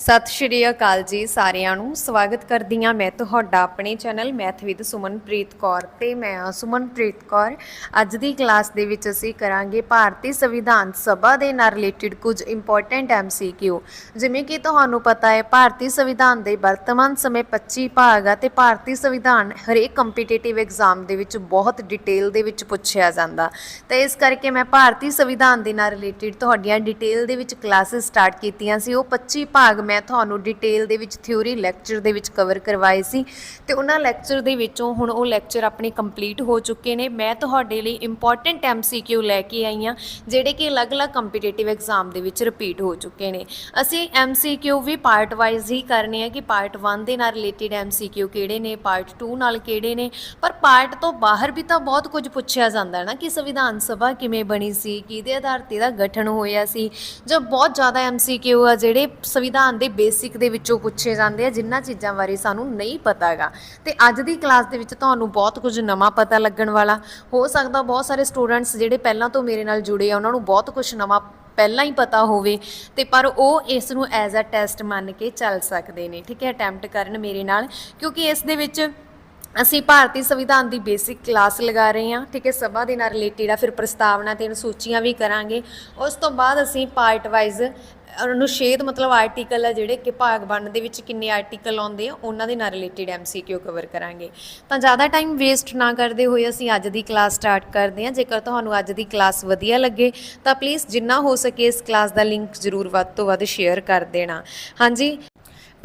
ਸਤਿ ਸ਼੍ਰੀ ਅਕਾਲ ਜੀ ਸਾਰਿਆਂ ਨੂੰ। ਸਵਾਗਤ ਕਰਦੀ ਹਾਂ ਮੈਂ ਤੁਹਾਡਾ ਆਪਣੇ channel math with Sumanpreet Kaur ਤੇ ਮੈਂ ਹਾਂ ਸੁਮਨਪ੍ਰੀਤ ਕੌਰ। ਅੱਜ ਦੀ ਕਲਾਸ ਦੇ ਵਿੱਚ ਅਸੀਂ ਕਰਾਂਗੇ ਭਾਰਤੀ ਸੰਵਿਧਾਨ ਸਭਾ ਦੇ ਨਾਲ ਰਿਲੇਟਡ ਕੁਝ ਇੰਪੋਰਟੈਂਟ ਐਮਸੀਕਿਊ ਜਿਵੇਂ ਕਿ ਤੁਹਾਨੂੰ ਪਤਾ ਹੈ, ਭਾਰਤੀ ਸੰਵਿਧਾਨ ਦੇ ਵਰਤਮਾਨ ਸਮੇਂ 25 ਭਾਗ ਆ ਤੇ ਭਾਰਤੀ ਸੰਵਿਧਾਨ ਹਰੇਕ ਕੰਪੀਟੀਟਿਵ ਐਗਜ਼ਾਮ ਦੇ ਵਿੱਚ ਬਹੁਤ ਡਿਟੇਲ ਦੇ ਵਿੱਚ ਪੁੱਛਿਆ ਜਾਂਦਾ। ਤੇ ਇਸ ਕਰਕੇ ਮੈਂ ਭਾਰਤੀ ਸੰਵਿਧਾਨ ਦੇ ਨਾਲ ਰਿਲੇਟਡ ਤੁਹਾਡੀਆਂ ਡਿਟੇਲ ਦੇ ਵਿੱਚ ਕਲਾਸਿਸ ਸਟਾਰਟ ਕੀਤੀਆਂ ਸੀ। ਉਹ 25 ਭਾਗ ਮੈਂ ਤੁਹਾਨੂੰ ਡਿਟੇਲ ਦੇ ਵਿੱਚ ਥਿਊਰੀ ਲੈਕਚਰ ਦੇ ਵਿੱਚ ਕਵਰ ਕਰਵਾਏ ਸੀ ਤੇ ਉਹਨਾਂ ਲੈਕਚਰ ਦੇ ਵਿੱਚੋਂ ਹੁਣ ਉਹ ਲੈਕਚਰ ਆਪਣੇ ਕੰਪਲੀਟ ਹੋ ਚੁੱਕੇ ਨੇ। ਮੈਂ ਤੁਹਾਡੇ ਲਈ ਇੰਪੋਰਟੈਂਟ ਐਮਸੀਕਿਊ ਲੈ ਕੇ ਆਈ ਹਾਂ, ਜਿਹੜੇ ਕਿ ਅਲੱਗ-ਅਲੱਗ ਕੰਪੀਟੀਟਿਵ ਐਗਜ਼ਾਮ ਦੇ ਵਿੱਚ ਰਿਪੀਟ ਹੋ ਚੁੱਕੇ ਨੇ। ਅਸੀਂ ਐਮਸੀਕਿਊ ਵੀ ਪਾਰਟ ਵਾਈਜ਼ ਹੀ ਕਰਨੇ ਆ ਕਿ ਪਾਰਟ 1 ਦੇ ਨਾਲ ਰਿਲੇਟਡ ਐਮਸੀਕਿਊ ਕਿਹੜੇ ਨੇ ਪਾਰਟ 2 ਨਾਲ ਕਿਹੜੇ ਨੇ। ਪਰ ਪਾਰਟ ਤੋਂ ਬਾਹਰ ਵੀ ਤਾਂ ਬਹੁਤ ਕੁਝ ਪੁੱਛਿਆ ਜਾਂਦਾ ਨਾ ਕਿ ਸੰਵਿਧਾਨ ਸਭਾ ਕਿਵੇਂ ਬਣੀ ਸੀ, ਕਿਹਦੇ ਆਧਾਰ ਤੇ ਦਾ ਗਠਨ ਹੋਇਆ ਸੀ, ਜੋ ਬਹੁਤ ਜ਼ਿਆਦਾ ਐਮਸੀਕਿਊ ਆ ਜਿਹੜੇ ਸੰਵਿਧਾਨ ਦੇ ਬੇਸਿਕ ਦੇ ਵਿੱਚੋਂ ਪੁੱਛੇ ਜਾਂਦੇ ਆ ਜਿਨ੍ਹਾਂ ਚੀਜ਼ਾਂ ਬਾਰੇ ਸਾਨੂੰ ਨਹੀਂ ਪਤਾਗਾ ਤੇ ਅੱਜ ਦੀ ਕਲਾਸ ਦੇ ਵਿੱਚ ਤੁਹਾਨੂੰ ਬਹੁਤ ਕੁਝ ਨਵਾਂ ਪਤਾ ਲੱਗਣ ਵਾਲਾ। ਹੋ ਸਕਦਾ ਬਹੁਤ ਸਾਰੇ ਸਟੂਡੈਂਟਸ ਜਿਹੜੇ ਪਹਿਲਾਂ ਤੋਂ ਮੇਰੇ ਨਾਲ ਜੁੜੇ ਆ, ਉਹਨਾਂ ਨੂੰ ਬਹੁਤ ਕੁਝ ਨਵਾਂ ਪਹਿਲਾਂ ਹੀ ਪਤਾ ਹੋਵੇ। ਤੇ ਪਰ ਉਹ ਇਸ ਨੂੰ ਐਜ਼ ਅ ਟੈਸਟ ਮੰਨ ਕੇ ਚੱਲ ਸਕਦੇ ਨੇ, ਠੀਕ ਹੈ ਅਟੈਂਪਟ ਕਰਨ ਮੇਰੇ ਨਾਲ। ਕਿਉਂਕਿ ਇਸ ਦੇ ਵਿੱਚ ਅਸੀਂ ਭਾਰਤੀ ਸੰਵਿਧਾਨ ਦੀ ਬੇਸਿਕ ਕਲਾਸ ਲਗਾ ਰਹੇ ਹਾਂ, ਠੀਕ ਹੈ, ਸਭਾ ਦੇ ਨਾਲ ਰਿਲੇਟਡ ਆ, ਫਿਰ ਪ੍ਰਸਤਾਵਨਾ ਤੇ ਅਨੁਸੂਚੀਆਂ ਵੀ ਕਰਾਂਗੇ। ਉਸ ਤੋਂ ਬਾਅਦ ਅਸੀਂ ਪਾਰਟ ਵਾਈਜ਼ ਅਨੁਛੇਦ ਮਤਲਬ ਆਰਟੀਕਲ ਆ ਜਿਹੜੇ ਕਿ ਭਾਗ ਵੰਨ ਦੇ ਵਿੱਚ ਕਿੰਨੇ ਆਰਟੀਕਲ ਆਉਂਦੇ ਆ, ਉਹਨਾਂ ਦੇ ਨਾਲ ਰਿਲੇਟਡ ਐਮਸੀਕਿਊ ਕਵਰ ਕਰਾਂਗੇ। ਤਾਂ ਜ਼ਿਆਦਾ ਟਾਈਮ ਵੇਸਟ ਨਾ ਕਰਦੇ ਹੋਏ ਅਸੀਂ ਅੱਜ ਦੀ ਕਲਾਸ ਸਟਾਰਟ ਕਰਦੇ ਹਾਂ। ਜੇਕਰ ਤੁਹਾਨੂੰ ਅੱਜ ਦੀ ਕਲਾਸ ਵਧੀਆ ਲੱਗੇ, ਤਾਂ ਪਲੀਜ਼ ਜਿੰਨਾ ਹੋ ਸਕੇ ਇਸ ਕਲਾਸ ਦਾ ਲਿੰਕ ਜ਼ਰੂਰ ਵੱਧ ਤੋਂ ਵੱਧ ਸ਼ੇਅਰ ਕਰ ਦੇਣਾ। ਹਾਂਜੀ?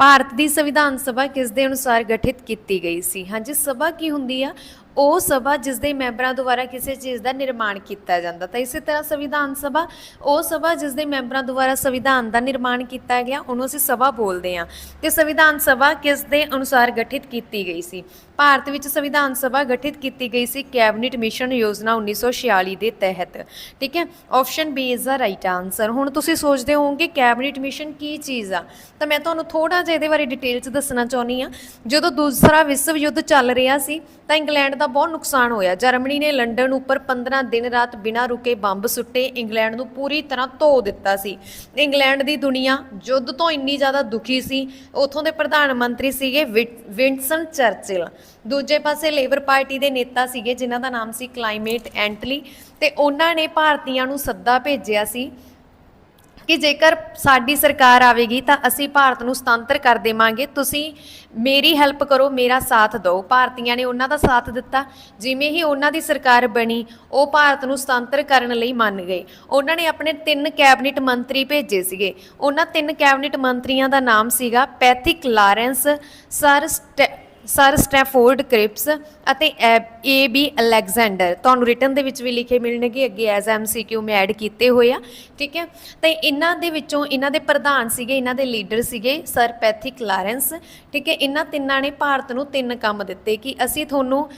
ਭਾਰਤ ਦੀ ਸੰਵਿਧਾਨ ਸਭਾ ਕਿਸ ਦੇ ਅਨੁਸਾਰ ਗਠਿਤ ਕੀਤੀ ਗਈ ਸੀ? ਹਾਂਜੀ, ਸਭਾ ਕੀ ਹੁੰਦੀ ਆ? ਉਹ ਸਭਾ ਜਿਸ ਦੇ ਮੈਂਬਰਾਂ ਦੁਆਰਾ ਕਿਸੇ ਚੀਜ਼ ਦਾ ਨਿਰਮਾਣ ਕੀਤਾ ਜਾਂਦਾ। ਤਾਂ ਇਸੇ ਤਰ੍ਹਾਂ ਸੰਵਿਧਾਨ ਸਭਾ, ਉਹ ਸਭਾ ਜਿਸ ਦੇ ਮੈਂਬਰਾਂ ਦੁਆਰਾ ਸੰਵਿਧਾਨ ਦਾ ਨਿਰਮਾਣ ਕੀਤਾ ਗਿਆ, ਉਹਨੂੰ ਅਸੀਂ ਸਭਾ ਬੋਲਦੇ ਹਾਂ। ਤੇ ਸੰਵਿਧਾਨ ਸਭਾ ਕਿਸ ਦੇ ਅਨੁਸਾਰ ਗਠਿਤ ਕੀਤੀ ਗਈ ਸੀ? ਭਾਰਤ ਵਿੱਚ ਸੰਵਿਧਾਨ ਸਭਾ ਗਠਿਤ ਕੀਤੀ ਗਈ ਸੀ ਕੈਬਨਿਟ ਮਿਸ਼ਨ ਯੋਜਨਾ 1946 ਦੇ ਤਹਿਤ। ਠੀਕ ਹੈ? Option B is the right answer ਹੁਣ ਤੁਸੀਂ ਸੋਚਦੇ ਹੋਵੋਗੇ ਕੈਬਨਿਟ ਮਿਸ਼ਨ ਕੀ ਚੀਜ਼ ਆ? ਤਾਂ ਮੈਂ ਤੁਹਾਨੂੰ ਥੋੜਾ ਜਿਹਾ ਇਹਦੇ ਬਾਰੇ ਡਿਟੇਲ 'ਚ ਦੱਸਣਾ ਚਾਹੁੰਦੀ ਆ ਜਦੋਂ ਦੂਸਰਾ ਵਿਸ਼ਵ ਯੁੱਧ ਚੱਲ ਰਿਹਾ ਸੀ, ਤਾਂ ਇੰਗਲੈਂਡ ਦਾ ਬਹੁਤ ਨੁਕਸਾਨ ਹੋਇਆ। ਜਰਮਨੀ ਨੇ ਲੰਡਨ ਉੱਪਰ 15 ਦਿਨ ਰਾਤ ਬਿਨਾਂ ਰੁਕੇ ਬੰਬ ਸੁੱਟੇ, ਇੰਗਲੈਂਡ ਨੂੰ ਪੂਰੀ ਤਰ੍ਹਾਂ ਧੋ ਦਿੱਤਾ ਸੀ। ਇੰਗਲੈਂਡ ਦੀ ਦੁਨੀਆ ਯੁੱਧ ਤੋਂ ਇੰਨੀ ਜ਼ਿਆਦਾ ਦੁਖੀ ਸੀ। ਉੱਥੋਂ ਦੇ ਪ੍ਰਧਾਨ ਮੰਤਰੀ ਸੀਗੇ ਵਿ- ਵਿੰਸਟਨ ਚਰਚਿਲ। ਦੂਜੇ ਪਾਸੇ ਲੇਬਰ ਪਾਰਟੀ ਦੇ ਨੇਤਾ ਸੀਗੇ, ਜਿਨ੍ਹਾਂ ਦਾ ਨਾਮ ਸੀ ਕਲਾਈਮੇਟ ਐਂਟਲੀ, ਤੇ ਉਹਨਾਂ ਨੇ ਭਾਰਤੀਆਂ ਨੂੰ ਸੱਦਾ ਭੇਜਿਆ ਸੀ ਕਿ ਜੇਕਰ ਸਾਡੀ ਸਰਕਾਰ ਆਵੇਗੀ ਤਾਂ ਅਸੀਂ ਭਾਰਤ ਨੂੰ ਸੁਤੰਤਰ ਕਰ ਦੇਵਾਂਗੇ। ਤੁਸੀਂ ਮੇਰੀ ਹੈਲਪ ਕਰੋ, ਮੇਰਾ ਸਾਥ ਦਿਓ। ਭਾਰਤੀਆਂ ਨੇ ਉਹਨਾਂ ਦਾ ਸਾਥ ਦਿੱਤਾ। ਜਿਵੇਂ ਹੀ ਉਹਨਾਂ ਦੀ ਸਰਕਾਰ ਬਣੀ, ਉਹ ਭਾਰਤ ਨੂੰ ਸੁਤੰਤਰ ਕਰਨ ਲਈ ਮੰਨ ਗਏ। ਉਹਨਾਂ ਨੇ ਆਪਣੇ ਤਿੰਨ ਕੈਬਨਿਟ ਮੰਤਰੀ ਭੇਜੇ ਸੀਗੇ। ਉਹਨਾਂ ਤਿੰਨ ਕੈਬਨਿਟ ਮੰਤਰੀਆਂ ਦਾ ਨਾਮ ਸੀਗਾ ਪੈਥਿਕ ਲਾਰੈਂਸ, ਸਰ ਸਟੈ ਸਰ ਸਟੈਫੋਰਡ ਕ੍ਰਿਪਸ ਅਤੇ ਏ ਬੀ ਅਲੈਗਜ਼ੈਂਡਰ। ਤੁਹਾਨੂੰ ਰਿਟਨ ਦੇ ਵਿੱਚ ਵੀ ਲਿਖੇ ਮਿਲਣਗੇ, ਅੱਗੇ ਐਜ਼ ਐਮਸੀਕਿਊ ਮੈਂ ਐਡ ਕੀਤੇ ਹੋਏ ਆ, ਠੀਕ ਹੈ? ਤੇ ਇਹਨਾਂ ਦੇ ਵਿੱਚੋਂ ਇਹਨਾਂ ਦੇ ਪ੍ਰਧਾਨ ਸੀਗੇ, ਇਹਨਾਂ ਦੇ ਲੀਡਰ ਸੀਗੇ ਸਰ ਪੈਥਿਕ ਲਾਰੈਂਸ, ਠੀਕ ਹੈ? ਇਹਨਾਂ ਤਿੰਨਾਂ ਨੇ ਭਾਰਤ ਨੂੰ ਤਿੰਨ ਕੰਮ ਦਿੱਤੇ ਕਿ ਅਸੀਂ ਤੁਹਾਨੂੰ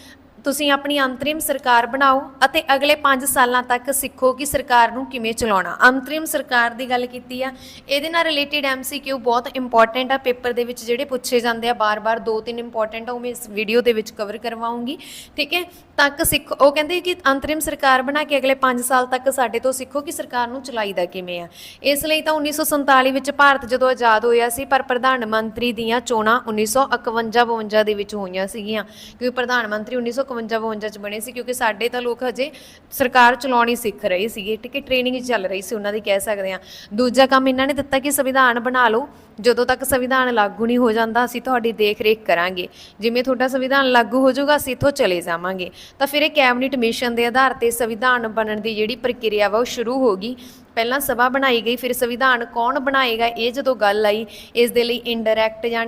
ਤੁਸੀਂ ਆਪਣੀ ਅੰਤਰਿਮ ਸਰਕਾਰ ਬਣਾਓ ਅਤੇ ਅਗਲੇ 5 ਸਾਲਾਂ ਤੱਕ ਸਿੱਖੋ ਕਿ ਸਰਕਾਰ ਨੂੰ ਕਿਵੇਂ ਚਲਾਉਣਾ। ਅੰਤਰਿਮ ਸਰਕਾਰ ਦੀ ਗੱਲ ਕੀਤੀ ਆ, ਇਹਦੇ ਨਾਲ ਰਿਲੇਟਡ ਐਮਸੀਕਿਊ ਬਹੁਤ ਇੰਪੋਰਟੈਂਟ ਆ। ਪੇਪਰ ਦੇ ਵਿੱਚ ਜਿਹੜੇ ਪੁੱਛੇ ਜਾਂਦੇ ਆ, ਬਾਰ-ਬਾਰ ਦੋ ਤਿੰਨ ਇੰਪੋਰਟੈਂਟ ਆ, ਉਹ ਮੈਂ ਇਸ ਵੀਡੀਓ ਦੇ ਵਿੱਚ ਕਵਰ ਕਰਵਾਉਂਗੀ। ਠੀਕ ਹੈ? ਤੱਕ ਸਿੱਖ, ਉਹ ਕਹਿੰਦੇ ਕਿ ਅੰਤਰਿਮ ਸਰਕਾਰ ਬਣਾ ਕੇ ਅਗਲੇ 5 ਸਾਲ ਤੱਕ ਸਾਡੇ ਤੋਂ ਸਿੱਖੋ ਕਿ ਸਰਕਾਰ ਨੂੰ ਚਲਾਈਦਾ ਕਿਵੇਂ ਆ। ਇਸ ਲਈ ਤਾਂ 1947 ਵਿੱਚ ਭਾਰਤ ਜਦੋਂ ਆਜ਼ਾਦ ਹੋਇਆ ਸੀ, ਪਰ ਪ੍ਰਧਾਨ ਮੰਤਰੀ ਦੀਆਂ ਚੋਣਾਂ 1951-52 ਦੇ ਵਿੱਚ ਹੋਈਆਂ ਸੀਗੀਆਂ, ਕਿਉਂਕਿ ਪ੍ਰਧਾਨ ਮੰਤਰੀ 1951-52 ਚ ਬਣੇ ਸੀ, ਕਿਉਂਕਿ ਸਾਡੇ ਤਾਂ ਲੋਕ ਹਜੇ ਸਰਕਾਰ ਚਲਾਉਣੀ ਸਿੱਖ ਰਹੇ ਸੀਗੇ, ਠੀਕ ਹੈ ਟ੍ਰੇਨਿੰਗ ਚੱਲ ਰਹੀ ਸੀ, ਉਹਨਾਂ ਦੀ ਕਹਿ ਸਕਦੇ ਆ ਦੂਜਾ ਕੰਮ ਇਹਨਾਂ ਨੇ ਦਿੱਤਾ ਕਿ ਸੰਵਿਧਾਨ ਬਣਾ ਲਓ, ਜਦੋਂ ਤੱਕ ਸੰਵਿਧਾਨ ਲਾਗੂ ਨਹੀਂ ਹੋ ਜਾਂਦਾ, ਅਸੀਂ ਤੁਹਾਡੀ ਦੇਖ-ਰੇਖ ਕਰਾਂਗੇ। ਜਿਵੇਂ ਤੁਹਾਡਾ ਸੰਵਿਧਾਨ ਲਾਗੂ ਹੋ ਜਾਊਗਾ, ਅਸੀਂ ਇੱਥੋਂ ਚਲੇ ਜਾਵਾਂਗੇ। ਤਾਂ ਫਿਰ ਇਹ ਕੈਬਨਿਟ ਮਿਸ਼ਨ ਦੇ ਆਧਾਰ ਤੇ ਸੰਵਿਧਾਨ ਬਣਨ ਦੀ ਜਿਹੜੀ ਪ੍ਰਕਿਰਿਆ ਵਾ, ਉਹ ਸ਼ੁਰੂ ਹੋ ਗਈ। ਪਹਿਲਾਂ ਸਭਾ ਬਣਾਈ ਗਈ, ਫਿਰ ਸੰਵਿਧਾਨ ਕੌਣ ਬਣਾਏਗਾ, ਇਹ ਜਦੋਂ ਗੱਲ ਆਈ, ਇਸ ਦੇ ਲਈ ਇਨਡਾਇਰੈਕਟ ਜਾਂ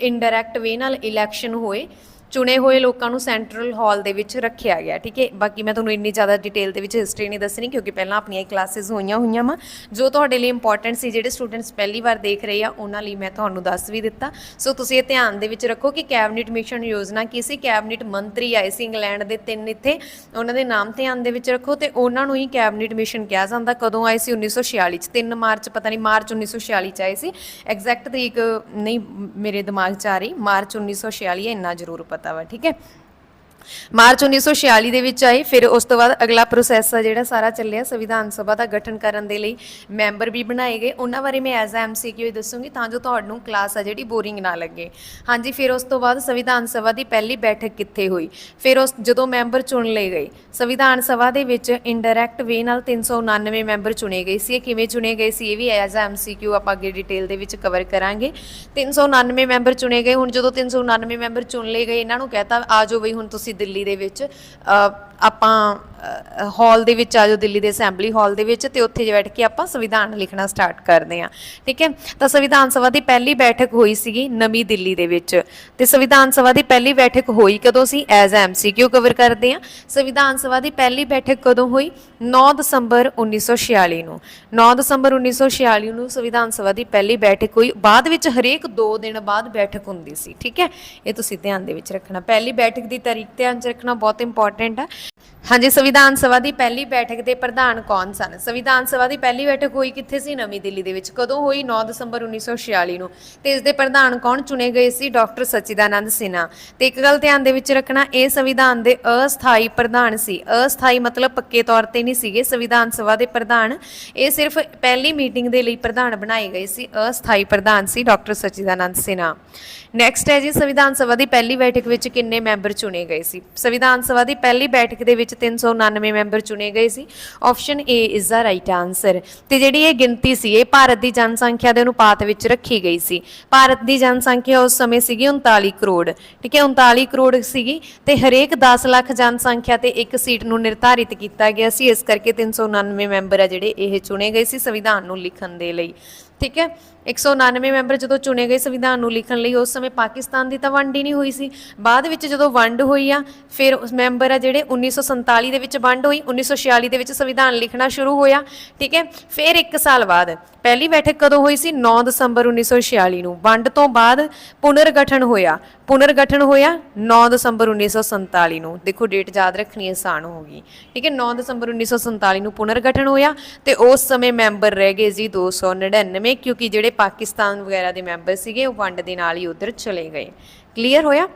ਇਨਡਾਇਰੈਕਟ ਵੇ ਨਾਲ ਇਲੈਕਸ਼ਨ ਹੋਏ। ਚੁਣੇ ਹੋਏ ਲੋਕਾਂ ਨੂੰ ਸੈਂਟਰਲ ਹਾਲ ਦੇ ਵਿੱਚ ਰੱਖਿਆ ਗਿਆ, ਠੀਕ ਹੈ? ਬਾਕੀ ਮੈਂ ਤੁਹਾਨੂੰ ਇੰਨੀ ਜ਼ਿਆਦਾ ਡਿਟੇਲ ਦੇ ਵਿੱਚ ਹਿਸਟਰੀ ਨਹੀਂ ਦੱਸਣੀ ਕਿਉਂਕਿ ਪਹਿਲਾਂ ਆਪਣੀਆਂ ਕਲਾਸਿਸ ਹੋਈਆਂ ਹੋਈਆਂ ਵਾ। ਜੋ ਤੁਹਾਡੇ ਲਈ ਇੰਪੋਰਟੈਂਟ ਸੀ, ਜਿਹੜੇ ਸਟੂਡੈਂਟਸ ਪਹਿਲੀ ਵਾਰ ਦੇਖ ਰਹੇ ਆ, ਉਹਨਾਂ ਲਈ ਮੈਂ ਤੁਹਾਨੂੰ ਦੱਸ ਵੀ ਦਿੱਤਾ। ਸੋ ਤੁਸੀਂ ਇਹ ਧਿਆਨ ਦੇ ਵਿੱਚ ਰੱਖੋ ਕਿ ਕੈਬਨਿਟ ਮਿਸ਼ਨ ਯੋਜਨਾ ਕੀ ਸੀ? ਕੈਬਨਿਟ ਮੰਤਰੀ ਆਏ ਸੀ ਇੰਗਲੈਂਡ ਦੇ ਤਿੰਨ ਇੱਥੇ। ਉਹਨਾਂ ਦੇ ਨਾਮ ਧਿਆਨ ਦੇ ਵਿੱਚ ਰੱਖੋ ਤੇ ਉਹਨਾਂ ਨੂੰ ਹੀ ਕੈਬਨਿਟ ਮਿਸ਼ਨ ਕਿਹਾ ਜਾਂਦਾ। ਕਦੋਂ ਆਏ ਸੀ? 1946 ਚ। 3 ਮਾਰਚ, ਪਤਾ ਨਹੀਂ, ਮਾਰਚ 1946 ਚ ਆਏ ਸੀ। ਐਗਜ਼ੈਕਟ ਤਰੀਕ ਨਹੀਂ, ਮੇਰੇ ਦਿਮਾਗ 'ਚ ਆ ਰਹੀ। ਮਾਰਚ 1946 ਹੈ ਇੰਨਾ ਜ਼ਰੂਰ ਪਤਾ ਵਾ ਠੀਕ ਹੈ? ਮਾਰਚ 1946 ਦੇ ਵਿੱਚ ਆਏ, ਫਿਰ ਉਸ ਤੋਂ ਬਾਅਦ ਅਗਲਾ ਪ੍ਰੋਸੈਸ ਆ ਜਿਹੜਾ ਸਾਰਾ ਚੱਲਿਆ ਸੰਵਿਧਾਨ ਸਭਾ ਦਾ ਗਠਨ ਕਰਨ ਦੇ ਲਈ ਮੈਂਬਰ ਵੀ ਬਣਾਏ ਗਏ। ਉਹਨਾਂ ਬਾਰੇ ਮੈਂ ਐਜ਼ ਐਮਸੀਕਿਊ ਹੀ ਦੱਸੂਗੀ ਤਾਂ ਜੋ ਤੁਹਾਨੂੰ ਕਲਾਸ ਆ ਜਿਹੜੀ ਬੋਰਿੰਗ ਨਾ ਲੱਗੇ। ਹਾਂਜੀ, ਫਿਰ ਉਸ ਤੋਂ ਬਾਅਦ ਸੰਵਿਧਾਨ ਸਭਾ ਦੀ ਪਹਿਲੀ ਬੈਠਕ ਕਿੱਥੇ ਹੋਈ? ਫਿਰ ਉਸ ਜਦੋਂ ਮੈਂਬਰ ਚੁਣ ਲਏ ਗਏ, ਸੰਵਿਧਾਨ ਸਭਾ ਦੇ ਵਿੱਚ ਇਨਡਾਇਰੈਕਟ ਵੇ ਨਾਲ 399 ਮੈਂਬਰ ਚੁਣੇ ਗਏ ਸੀ। ਇਹ ਕਿਵੇਂ ਚੁਣੇ ਗਏ ਸੀ ਇਹ ਵੀ ਐਜ਼ ਐਮਸੀਕਿਊ ਆਪਾਂ ਅੱਗੇ ਡਿਟੇਲ ਦੇ ਵਿੱਚ ਕਵਰ ਕਰਾਂਗੇ। 399 ਮੈਂਬਰ ਚੁਣੇ ਗਏ, ਹੁਣ ਜਦੋਂ 399 ਮੈਂਬਰ ਚੁਣ ਲਏ ਗਏ, ਇਹਨਾਂ ਨੂੰ ਕਹਤਾ, ਆ ਜਾਓ ਬਈ, ਹੁਣ ਤੁਸੀਂ ਦਿੱਲੀ ਦੇ ਵਿੱਚ ਆਪਾਂ ਹਾਲ ਦੇ ਵਿੱਚ ਆ ਜਾਓ ਦਿੱਲੀ ਦੇ ਅਸੈਂਬਲੀ ਹਾਲ ਦੇ ਵਿੱਚ ਤੇ ਉੱਥੇ ਬੈਠ ਕੇ ਆਪਾਂ ਸੰਵਿਧਾਨ ਲਿਖਣਾ ਸਟਾਰਟ ਕਰਦੇ ਹਾਂ। ਠੀਕ ਹੈ? ਤਾਂ ਸੰਵਿਧਾਨ ਸਭਾ ਦੀ ਪਹਿਲੀ ਬੈਠਕ ਹੋਈ ਸੀਗੀ ਨਵੀਂ ਦਿੱਲੀ ਦੇ ਵਿੱਚ। ਤੇ ਸੰਵਿਧਾਨ ਸਭਾ ਦੀ ਪਹਿਲੀ ਬੈਠਕ ਹੋਈ ਕਦੋਂ ਸੀ? ਐਜ਼ ਐਮਸੀਕਿਊ ਕਵਰ ਕਰਦੇ ਹਾਂ। ਸੰਵਿਧਾਨ ਸਭਾ ਦੀ ਪਹਿਲੀ ਬੈਠਕ ਕਦੋਂ ਹੋਈ? 9 ਦਸੰਬਰ 1946 ਨੂੰ। 9 ਦਸੰਬਰ 1946 ਨੂੰ ਸੰਵਿਧਾਨ ਸਭਾ ਦੀ ਪਹਿਲੀ ਬੈਠਕ ਹੋਈ। ਬਾਅਦ ਵਿੱਚ ਹਰੇਕ 2 ਦਿਨ ਬਾਅਦ ਬੈਠਕ ਹੁੰਦੀ ਸੀ। ਠੀਕ ਹੈ? ਇਹ ਤੁਸੀਂ ਧਿਆਨ ਦੇ ਵਿੱਚ ਰੱਖਣਾ। ਪਹਿਲੀ ਬੈਠਕ ਦੀ ਤਾਰੀਖ ਧਿਆਨ 'ਚ ਰੱਖਣਾ ਬਹੁਤ ਇੰਪੋਰਟੈਂਟ ਹੈ ਹਾਂਜੀ, ਸੰਵਿਧਾਨ ਸਭਾ ਦੀ ਪਹਿਲੀ ਬੈਠਕ ਦੇ ਪ੍ਰਧਾਨ ਕੌਣ ਸਨ? ਸੰਵਿਧਾਨ ਸਭਾ ਦੀ ਪਹਿਲੀ ਬੈਠਕ ਹੋਈ ਕਿੱਥੇ ਸੀ ਨਵੀਂ ਦਿੱਲੀ ਦੇ ਵਿੱਚ? ਕਦੋਂ ਹੋਈ? 9 ਦਸੰਬਰ 1946 ਨੂੰ। ਤੇ ਇਸ ਦੇ ਪ੍ਰਧਾਨ ਕੌਣ ਚੁਣੇ ਗਏ ਸੀ? ਡਾਕਟਰ ਸਚਿਦਾਨੰਦ ਸਿਨਹਾ। ਤੇ ਇੱਕ ਗੱਲ ਧਿਆਨ ਦੇ ਵਿੱਚ ਰੱਖਣਾ, ਇਹ ਸੰਵਿਧਾਨ ਦੇ ਅਸਥਾਈ ਪ੍ਰਧਾਨ ਸੀ। ਅਸਥਾਈ ਮਤਲਬ ਪੱਕੇ ਤੌਰ ਤੇ ਨਹੀਂ ਸੀਗੇ। ਸੰਵਿਧਾਨ ਸਭਾ ਦੇ ਪ੍ਰਧਾਨ, ਇਹ ਸਿਰਫ ਪਹਿਲੀ ਮੀਟਿੰਗ ਦੇ ਲਈ ਪ੍ਰਧਾਨ ਬਣਾਏ ਗਏ ਸੀ। ਅਸਥਾਈ ਪ੍ਰਧਾਨ ਸੀ ਡਾਕਟਰ ਸਚਿਦਾਨੰਦ ਸਿਨਹਾ। ਨੈਕਸਟ ਹੈ ਜੀ, ਸੰਵਿਧਾਨ ਸਭਾ ਦੀ ਪਹਿਲੀ ਬੈਠਕ ਵਿੱਚ ਕਿੰਨੇ ਮੈਂਬਰ ਚੁਣੇ ਗਏ ਸੀ? ਸੰਵਿਧਾਨ ਸਭਾ ਦੀ ਪਹਿਲੀ ਬੈਠਕ ਦੇ ਵਿੱਚ 399 ਮੈਂਬਰ ਚੁਣੇ ਗਏ ਸੀ। Option A is the right answer ਤੇ ਜਿਹੜੀ ਇਹ ਗਿਣਤੀ ਸੀ, ਇਹ ਭਾਰਤ ਦੀ ਜਨਸੰਖਿਆ ਦੇ ਅਨੁਪਾਤ ਵਿੱਚ ਰੱਖੀ ਗਈ ਸੀ। ਭਾਰਤ ਦੀ ਜਨਸੰਖਿਆ ਉਸ ਸਮੇਂ ਸੀਗੀ 39 ਕਰੋੜ। ਠੀਕ ਹੈ 39 ਕਰੋੜ ਸੀਗੀ ਤੇ ਹਰੇਕ 10 ਲੱਖ ਜਨਸੰਖਿਆ ਤੇ ਇੱਕ ਸੀਟ ਨੂੰ ਨਿਰਧਾਰਿਤ ਕੀਤਾ ਗਿਆ ਸੀ। ਇਸ ਕਰਕੇ 399 ਮੈਂਬਰ ਆ ਜਿਹੜੇ ਇਹ ਚੁਣੇ ਗਏ ਸੀ ਸੰਵਿਧਾਨ ਨੂੰ ਲਿਖਣ ਦੇ ਲਈ। ਠੀਕ ਹੈ 199 ਮੈਂਬਰ ਜਦੋਂ ਚੁਣੇ ਗਏ ਸੰਵਿਧਾਨ ਨੂੰ ਲਿਖਣ ਲਈ, ਉਸ ਸਮੇਂ ਪਾਕਿਸਤਾਨ ਦੀ ਤਾਂ ਵੰਡ ਹੀ ਨਹੀਂ ਹੋਈ ਸੀ। ਬਾਅਦ ਵਿੱਚ ਜਦੋਂ ਵੰਡ ਹੋਈ ਆ, ਫਿਰ ਮੈਂਬਰ ਆ ਜਿਹੜੇ 1947 ਦੇ ਵਿੱਚ ਵੰਡ ਹੋਈ 1946 ਦੇ ਵਿੱਚ ਸੰਵਿਧਾਨ ਲਿਖਣਾ ਸ਼ੁਰੂ ਹੋਇਆ, ਠੀਕ ਹੈ? ਫਿਰ 1 ਸਾਲ ਬਾਅਦ, ਪਹਿਲੀ ਬੈਠਕ ਕਦੋਂ ਹੋਈ ਸੀ? 9 ਦਸੰਬਰ 1946 ਨੂੰ। ਵੰਡ ਤੋਂ ਬਾਅਦ ਪੁਨਰਗਠਨ ਹੋਇਆ। ਪੁਨਰਗਠਨ ਹੋਇਆ 9 ਦਸੰਬਰ 1947 ਨੂੰ। ਦੇਖੋ, ਡੇਟ ਯਾਦ ਰੱਖਣੀ ਆਸਾਨ ਹੋ ਗਈ। ਠੀਕ ਹੈ? 9 ਦਸੰਬਰ 1947 ਨੂੰ ਪੁਨਰਗਠਨ ਹੋਇਆ ਤੇ ਉਸ ਸਮੇਂ ਮੈਂਬਰ ਰਹਿ ਗਏ ਜੀ 299 ਕਿਉਂਕਿ ਜਿਹੜੇ ਪਾਕਿਸਤਾਨ ਵਗੈਰਾ ਦੇ ਮੈਂਬਰ ਸੀਗੇ, ਉਹ ਵੰਡ ਦੇ ਨਾਲ ਹੀ ਉਧਰ ਚਲੇ ਗਏ। ਕਲੀਅਰ ਹੋਇਆ?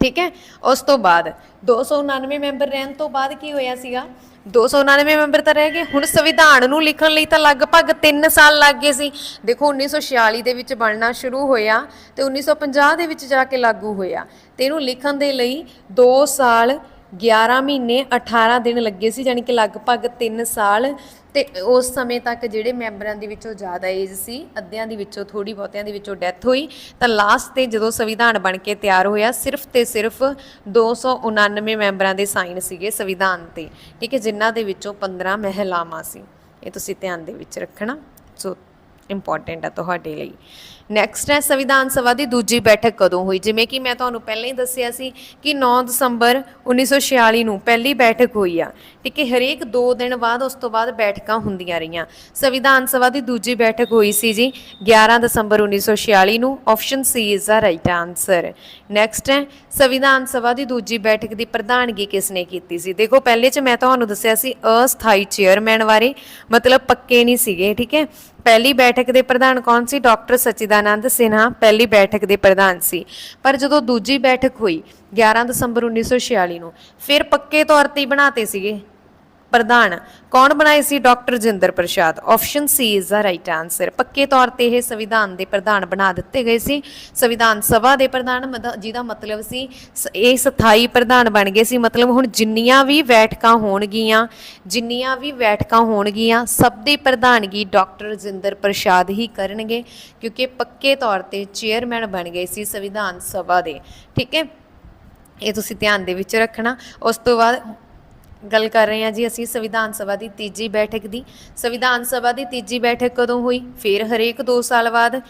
ਠੀਕ ਹੈ? ਉਸ ਤੋਂ ਬਾਅਦ 299 ਮੈਂਬਰ ਰਹਿਣ ਤੋਂ ਬਾਅਦ ਕੀ ਹੋਇਆ ਸੀਗਾ? 299 ਮੈਂਬਰ ਤਾਂ ਰਹਿ ਗਏ। ਹੁਣ ਸੰਵਿਧਾਨ ਨੂੰ ਲਿਖਣ ਲਈ ਤਾਂ ਲਗਭਗ 3 ਸਾਲ ਲੱਗ ਗਏ ਸੀ। ਦੇਖੋ 1946 ਦੇ ਵਿੱਚ ਬਣਨਾ ਸ਼ੁਰੂ ਹੋਇਆ ਤੇ 1950 ਦੇ ਵਿੱਚ ਜਾ ਕੇ ਲਾਗੂ ਹੋਇਆ। ਤੇ ਇਹਨੂੰ ਲਿਖਣ ਦੇ ਲਈ 2 ਸਾਲ 11 ਮਹੀਨੇ 18 ਦਿਨ ਲੱਗੇ ਸੀ ਯਾਨੀ ਕਿ ਲਗਭਗ 3 ਸਾਲ ਤੇ ਉਸ ਸਮੇਂ ਤੱਕ ਜਿਹੜੇ ਮੈਂਬਰਾਂ ਦੇ ਵਿੱਚੋਂ ਜ਼ਿਆਦਾ ਏਜ ਸੀ, ਅੱਧਿਆਂ ਦੇ ਵਿੱਚੋਂ ਥੋੜੀ ਬਹੁਤਿਆਂ ਦੇ ਵਿੱਚੋਂ ਡੈਥ ਹੋਈ, ਤਾਂ ਲਾਸਟ ਤੇ ਜਦੋਂ ਸੰਵਿਧਾਨ ਬਣ ਕੇ ਤਿਆਰ ਹੋਇਆ, ਸਿਰਫ ਤੇ ਸਿਰਫ 299 ਮੈਂਬਰਾਂ ਦੇ ਸਾਈਨ ਸੀਗੇ ਸੰਵਿਧਾਨ ਤੇ, ਠੀਕ ਹੈ, ਜਿਨ੍ਹਾਂ ਦੇ ਵਿੱਚੋਂ 15 ਮਹਿਲਾਵਾਂ ਸੀ। ਇਹ ਤੁਸੀਂ ਧਿਆਨ ਦੇ ਵਿੱਚ ਰੱਖਣਾ, ਸੋ ਇੰਪੋਰਟੈਂਟ ਆ ਤੁਹਾਡੇ ਲਈ। ਨੈਕਸਟ ਹੈ ਸੰਵਿਧਾਨ ਸਭਾ ਦੀ ਦੂਜੀ ਬੈਠਕ ਕਦੋਂ ਹੋਈ? ਜਿਵੇਂ ਕਿ ਮੈਂ ਤੁਹਾਨੂੰ ਪਹਿਲਾਂ ਹੀ ਦੱਸਿਆ ਸੀ ਕਿ 9 ਦਸੰਬਰ 1946 ਨੂੰ ਪਹਿਲੀ ਬੈਠਕ ਹੋਈ ਆ। ਠੀਕ ਹੈ, ਹਰੇਕ 2 ਦਿਨ ਬਾਅਦ ਉਸ ਤੋਂ ਬਾਅਦ ਬੈਠਕਾਂ ਹੁੰਦੀਆਂ ਰਹੀਆਂ। ਸੰਵਿਧਾਨ ਸਭਾ ਦੀ ਦੂਜੀ ਬੈਠਕ ਹੋਈ ਸੀ ਜੀ 11 ਦਸੰਬਰ 1946 ਨੂੰ। Option C is the right answer next ਹੈ, ਸੰਵਿਧਾਨ ਸਭਾ ਦੀ ਦੂਜੀ ਬੈਠਕ ਦੀ ਪ੍ਰਧਾਨਗੀ ਕਿਸ ਨੇ ਕੀਤੀ ਸੀ? ਦੇਖੋ, ਪਹਿਲੇ ਚ ਮੈਂ ਤੁਹਾਨੂੰ ਦੱਸਿਆ ਸੀ ਅਸਥਾਈ ਚੇਅਰਮੈਨ ਬਾਰੇ, ਮਤਲਬ ਪੱਕੇ ਨਹੀਂ ਸੀਗੇ, ਠੀਕ ਹੈ। ਪਹਿਲੀ ਬੈਠਕ ਦੇ ਪ੍ਰਧਾਨ ਕੌਣ ਸੀ? ਡਾਕਟਰ ਸਚਿਦਾਨੰਦ ਸਿਨਹਾ ਪਹਿਲੀ ਬੈਠਕ ਦੇ ਪ੍ਰਧਾਨ ਸੀ ਪਰ ਜਦੋਂ ਦੂਜੀ ਬੈਠਕ ਹੋਈ 11 ਦਸੰਬਰ 1946 ਨੂੰ ਫਿਰ ਪੱਕੇ ਤੌਰ ਤੇ ਹੀ ਬਣਾਤੇ ਸੀਗੇ ਪ੍ਰਧਾਨ। ਕੌਣ ਬਣਾਏ ਸੀ? Doctor Jinder Prasad. Option C is the right answer ਪੱਕੇ ਤੌਰ ਤੇ ਇਹ ਸੰਵਿਧਾਨ ਦੇ ਪ੍ਰਧਾਨ ਬਣਾ ਦਿੱਤੇ ਗਏ ਸੀ। ਸੰਵਿਧਾਨ ਸਭਾ ਦੇ ਪ੍ਰਧਾਨ ਮਤ- ਜਿਹਦਾ ਮਤਲਬ ਸੀ ਸ- ਇਹ ਸਥਾਈ ਪ੍ਰਧਾਨ ਬਣ ਗਏ ਸੀ। ਮਤਲਬ ਹੁਣ ਜਿੰਨੀਆਂ ਵੀ ਬੈਠਕਾਂ ਹੋਣਗੀਆਂ, ਜਿੰਨੀਆਂ ਵੀ ਬੈਠਕਾਂ ਹੋਣਗੀਆਂ, ਸਭ ਦੀ ਪ੍ਰਧਾਨਗੀ ਡਾਕਟਰ ਰਜਿੰਦਰ ਪ੍ਰਸਾਦ ਹੀ ਕਰਨਗੇ, ਕਿਉਂਕਿ ਪੱਕੇ ਤੌਰ ਤੇ ਚੇਅਰਮੈਨ ਬਣ ਗਏ ਸੀ ਸੰਵਿਧਾਨ ਸਭਾ ਦੇ। ਠੀਕ ਹੈ? ਇਹ ਤੁਸੀਂ ਧਿਆਨ ਦੇ ਵਿੱਚ ਰੱਖਣਾ। ਉਸ ਤੋਂ ਬਾਅਦ ਗੱਲ ਕਰ ਰਹੇ ਹਾਂ ਜੀ ਅਸੀਂ ਸੰਵਿਧਾਨ ਸਭਾ ਦੀ ਤੀਜੀ ਬੈਠਕ ਦੀ। ਸੰਵਿਧਾਨ ਸਭਾ ਦੀ ਤੀਜੀ ਬੈਠਕ ਕਦੋਂ ਹੋਈ? ਫਿਰ ਹਰੇਕ 2 ਸਾਲ ਬਾਅਦ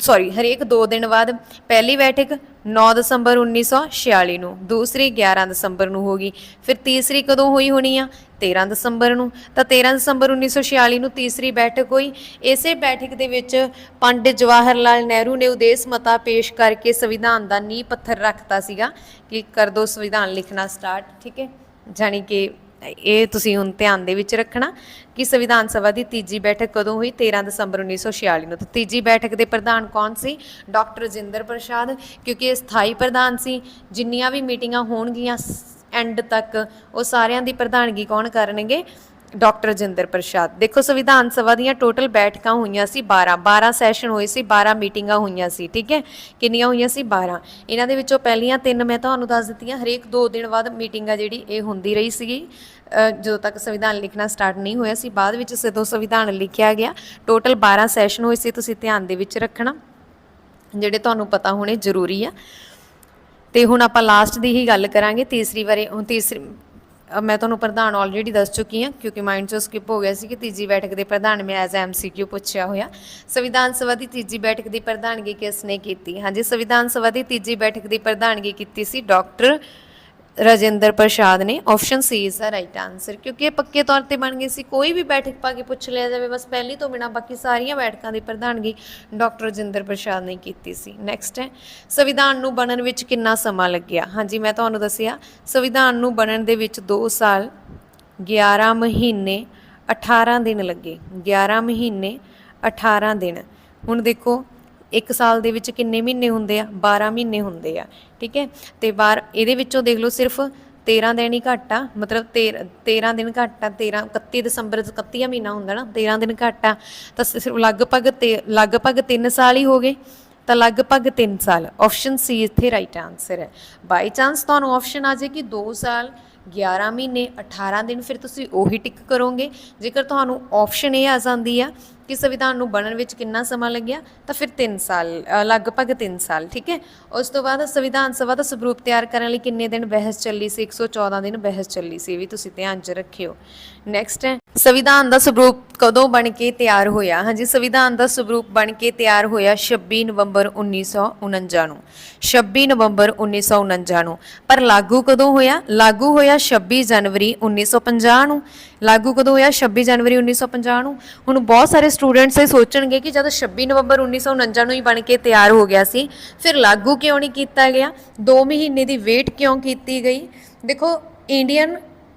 ਸੌਰੀ ਹਰੇਕ 2 ਦਿਨ ਬਾਅਦ ਪਹਿਲੀ ਬੈਠਕ 9 ਦਸੰਬਰ 1946 ਨੂੰ, ਦੂਸਰੀ 11 ਦਸੰਬਰ ਨੂੰ ਹੋਗੀ ਫਿਰ ਤੀਸਰੀ ਕਦੋਂ ਹੋਈ ਹੋਣੀ ਆ? 13 ਦਸੰਬਰ ਨੂੰ। ਤਾਂ 13 ਦਸੰਬਰ 1946 ਨੂੰ ਤੀਸਰੀ ਬੈਠਕ ਹੋਈ। ਇਸੇ ਬੈਠਕ ਦੇ ਵਿੱਚ ਪੰਡਿਤ ਜਵਾਹਰ ਲਾਲ ਨਹਿਰੂ ਨੇ ਉਦੇਸ਼ ਮਤਾ ਪੇਸ਼ ਕਰਕੇ ਸੰਵਿਧਾਨ ਦਾ ਨੀਂਹ ਪੱਥਰ ਰੱਖਤਾ ਸੀਗਾ ਕਿ ਕਰ ਦੋ ਸੰਵਿਧਾਨ ਲਿਖਣਾ ਸਟਾਰਟ, ਠੀਕ ਹੈ? ਜਾਣੀ ਕਿ ਇਹ ਤੁਸੀਂ ਹੁਣ ਧਿਆਨ ਦੇ ਵਿੱਚ ਰੱਖਣਾ ਕਿ ਸੰਵਿਧਾਨ ਸਭਾ ਦੀ ਤੀਜੀ ਬੈਠਕ ਕਦੋਂ ਹੋਈ? 13 ਦਸੰਬਰ 1946 ਨੂੰ। ਤਾਂ ਤੀਜੀ ਬੈਠਕ ਦੇ ਪ੍ਰਧਾਨ ਕੌਣ ਸੀ? ਡਾਕਟਰ ਰਜਿੰਦਰ ਪ੍ਰਸਾਦ, ਕਿਉਂਕਿ ਇਹ ਸਥਾਈ ਪ੍ਰਧਾਨ ਸੀ। ਜਿੰਨੀਆਂ ਵੀ ਮੀਟਿੰਗਾਂ ਹੋਣਗੀਆਂ ਐਂਡ ਤੱਕ ਉਹ ਸਾਰਿਆਂ ਦੀ ਪ੍ਰਧਾਨਗੀ ਕੌਣ ਕਰਨਗੇ? ਡਾਕਟਰ ਰਜਿੰਦਰ ਪ੍ਰਸਾਦ। ਦੇਖੋ, ਸੰਵਿਧਾਨ ਸਭਾ ਦੀਆਂ ਟੋਟਲ ਬੈਠਕਾਂ ਹੋਈਆਂ ਸੀ 12 12 ਸੈਸ਼ਨ ਹੋਏ ਸੀ 12 ਮੀਟਿੰਗਾਂ ਹੋਈਆਂ ਸੀ, ਠੀਕ ਹੈ? ਕਿੰਨੀਆਂ ਹੋਈਆਂ ਸੀ? 12 ਇਹਨਾਂ ਦੇ ਵਿੱਚੋਂ ਪਹਿਲੀਆਂ ਤਿੰਨ ਮੈਂ ਤੁਹਾਨੂੰ ਦੱਸ ਦਿੱਤੀਆਂ। ਹਰੇਕ 2 ਦਿਨ ਬਾਅਦ ਮੀਟਿੰਗ ਆ ਜਿਹੜੀ ਇਹ ਹੁੰਦੀ ਰਹੀ ਸੀਗੀ। ਜਦੋਂ ਤੱਕ ਸੰਵਿਧਾਨ ਲਿਖਣਾ ਸਟਾਰਟ ਨਹੀਂ ਹੋਇਆ ਸੀ, ਬਾਅਦ ਵਿੱਚ ਜਦੋਂ ਸੰਵਿਧਾਨ ਲਿਖਿਆ ਗਿਆ, ਟੋਟਲ 12 ਸੈਸ਼ਨ ਹੋਏ ਸੀ, ਤੁਸੀਂ ਧਿਆਨ ਦੇ ਵਿੱਚ ਰੱਖਣਾ, ਜਿਹੜੇ ਤੁਹਾਨੂੰ ਪਤਾ ਹੋਣੇ ਜ਼ਰੂਰੀ ਆ। ਤੇ ਹੁਣ ਆਪਾਂ ਲਾਸਟ ਦੀ ਹੀ ਗੱਲ ਕਰਾਂਗੇ, ਤੀਸਰੀ ਵਾਰੀ ਤੀਸਰੀ ਮੈਂ ਤੁਹਾਨੂੰ ਪ੍ਰਧਾਨ ਆਲਰੇਡੀ ਦੱਸ ਚੁੱਕੀ ਹਾਂ, ਕਿਉਂਕਿ ਮਾਈਂਡ ਚੋਂ ਸਕਿਪ ਹੋ ਗਿਆ ਸੀ ਕਿ ਤੀਜੀ ਬੈਠਕ ਦੇ ਪ੍ਰਧਾਨ ਮੈਂ ਐਜ਼ ਐਮਸੀਕਿਊ ਪੁੱਛਿਆ ਹੋਇਆ। ਸੰਵਿਧਾਨ ਸਭਾ ਦੀ ਤੀਜੀ ਬੈਠਕ ਦੀ ਪ੍ਰਧਾਨਗੀ ਕਿਸ ਨੇ ਕੀਤੀ? ਹਾਂਜੀ, ਸੰਵਿਧਾਨ ਸਭਾ ਦੀ ਤੀਜੀ ਬੈਠਕ ਦੀ ਪ੍ਰਧਾਨਗੀ ਕੀਤੀ ਸੀ ਡਾਕਟਰ ਰਜਿੰਦਰ ਪ੍ਰਸਾਦ ਨੇ option C is the right answer ਕਿਉਂਕਿ ਇਹ ਪੱਕੇ ਤੌਰ ਤੇ ਬਣ ਗਏ ਸੀ, ਕੋਈ ਵੀ ਬੈਠਕ ਪਾ ਕੇ ਪੁੱਛ ਲਿਆ ਜਾਵੇ, ਬਸ ਪਹਿਲੀ ਤੋਂ ਬਿਨਾ ਬਾਕੀ ਸਾਰੀਆਂ ਬੈਠਕਾਂ ਦੀ ਪ੍ਰਧਾਨਗੀ ਡਾਕਟਰ ਰਜਿੰਦਰ ਪ੍ਰਸਾਦ ਨੇ ਕੀਤੀ ਸੀ। ਨੈਕਸਟ ਹੈ, ਸੰਵਿਧਾਨ ਨੂੰ ਬਣਨ ਵਿੱਚ ਕਿੰਨਾ ਸਮਾਂ ਲੱਗਿਆ? ਹਾਂਜੀ, ਮੈਂ ਤੁਹਾਨੂੰ ਦੱਸਿਆ, ਸੰਵਿਧਾਨ ਨੂੰ ਬਣਨ ਦੇ ਵਿੱਚ 2 ਸਾਲ 11 ਮਹੀਨੇ 18 ਦਿਨ ਲੱਗੇ। 11 ਮਹੀਨੇ 18 ਦਿਨ। ਹੁਣ ਦੇਖੋ ਇੱਕ ਸਾਲ ਦੇ ਵਿੱਚ ਕਿੰਨੇ ਮਹੀਨੇ ਹੁੰਦੇ ਆ? 12 ਮਹੀਨੇ ਹੁੰਦੇ ਆ, ਠੀਕ ਹੈ? ਤੇ ਬਾਰ, ਇਹਦੇ ਵਿੱਚੋਂ ਦੇਖ ਲਓ ਸਿਰਫ 13 ਦਿਨ ਹੀ ਘੱਟ ਆ, ਮਤਲਬ 13 13 ਦਿਨ ਘੱਟ ਆ 13 31 ਦਸੰਬਰ 31 ਮਹੀਨਾ ਹੁੰਦਾ ਨਾ 13 ਦਿਨ ਘੱਟ ਆ, ਤਾਂ ਸਿਰਫ ਲਗਭਗ ਤੇ, ਲਗਭਗ 3 ਸਾਲ ਹੀ ਹੋ ਗਏ, ਤਾਂ ਲਗਭਗ 3 ਸਾਲ ਆਪਸ਼ਨ ਸੀ ਇੱਥੇ ਰਾਈਟ ਆਨਸਰ ਹੈ। ਬਾਈ ਚਾਂਸ ਤੁਹਾਨੂੰ ਆਪਸ਼ਨ ਆ ਜਾਏ ਕਿ 2 ਸਾਲ 11 ਮਹੀਨੇ 18 ਦਿਨ, ਫਿਰ ਤੁਸੀਂ ਉਹੀ ਟਿਕ ਕਰੋਗੇ। ਜੇਕਰ ਤੁਹਾਨੂੰ ਆਪਸ਼ਨ ਇਹ ਆ ਜਾਂਦੀ ਆ ਕਿ ਸੰਵਿਧਾਨ ਨੂੰ ਬਣਨ ਵਿੱਚ ਕਿੰਨਾ ਸਮਾਂ ਲੱਗਿਆ, ਤਾਂ ਫਿਰ 3 ਸਾਲ ਲਗਭਗ 3 ਸਾਲ, ਠੀਕ ਹੈ? ਉਸ ਤੋਂ ਬਾਅਦ ਸੰਵਿਧਾਨ ਸਭਾ ਦਾ ਸਰੂਪ ਤਿਆਰ ਕਰਨ ਲਈ ਕਿੰਨੇ ਦਿਨ ਬਹਿਸ ਚੱਲੀ ਸੀ? 114 ਦਿਨ ਬਹਿਸ ਚੱਲੀ ਸੀ ਵੀ ਤੁਸੀਂ ਧਿਆਨ 'ਚ ਰੱਖਿਓ। ਨੈਕਸਟ ਹੈ, ਸੰਵਿਧਾਨ ਦਾ ਸਵਰੂਪ ਕਦੋਂ ਬਣ ਕੇ ਤਿਆਰ ਹੋਇਆ? ਹਾਂਜੀ, ਸੰਵਿਧਾਨ ਦਾ ਸਵਰੂਪ ਬਣ ਕੇ ਤਿਆਰ ਹੋਇਆ 26 ਨਵੰਬਰ 1949 ਨੂੰ। 26 ਨਵੰਬਰ 1949 ਨੂੰ। ਪਰ ਲਾਗੂ ਕਦੋਂ ਹੋਇਆ? ਲਾਗੂ ਹੋਇਆ 26 ਜਨਵਰੀ 1950 ਨੂੰ। ਲਾਗੂ ਕਦੋਂ ਹੋਇਆ? 26 ਜਨਵਰੀ 1950 ਨੂੰ। ਹੁਣ ਬਹੁਤ ਸਾਰੇ ਸਟੂਡੈਂਟਸ ਇਹ ਸੋਚਣਗੇ ਕਿ ਜਦੋਂ 26 ਨਵੰਬਰ 1949 ਨੂੰ ਹੀ ਬਣ ਕੇ ਤਿਆਰ ਹੋ ਗਿਆ ਸੀ, ਫਿਰ ਲਾਗੂ ਕਿਉਂ ਨਹੀਂ ਕੀਤਾ ਗਿਆ? 2 ਮਹੀਨੇ ਦੀ ਵੇਟ ਕਿਉਂ ਕੀਤੀ ਗਈ? ਦੇਖੋ, ਇੰਡੀਅਨ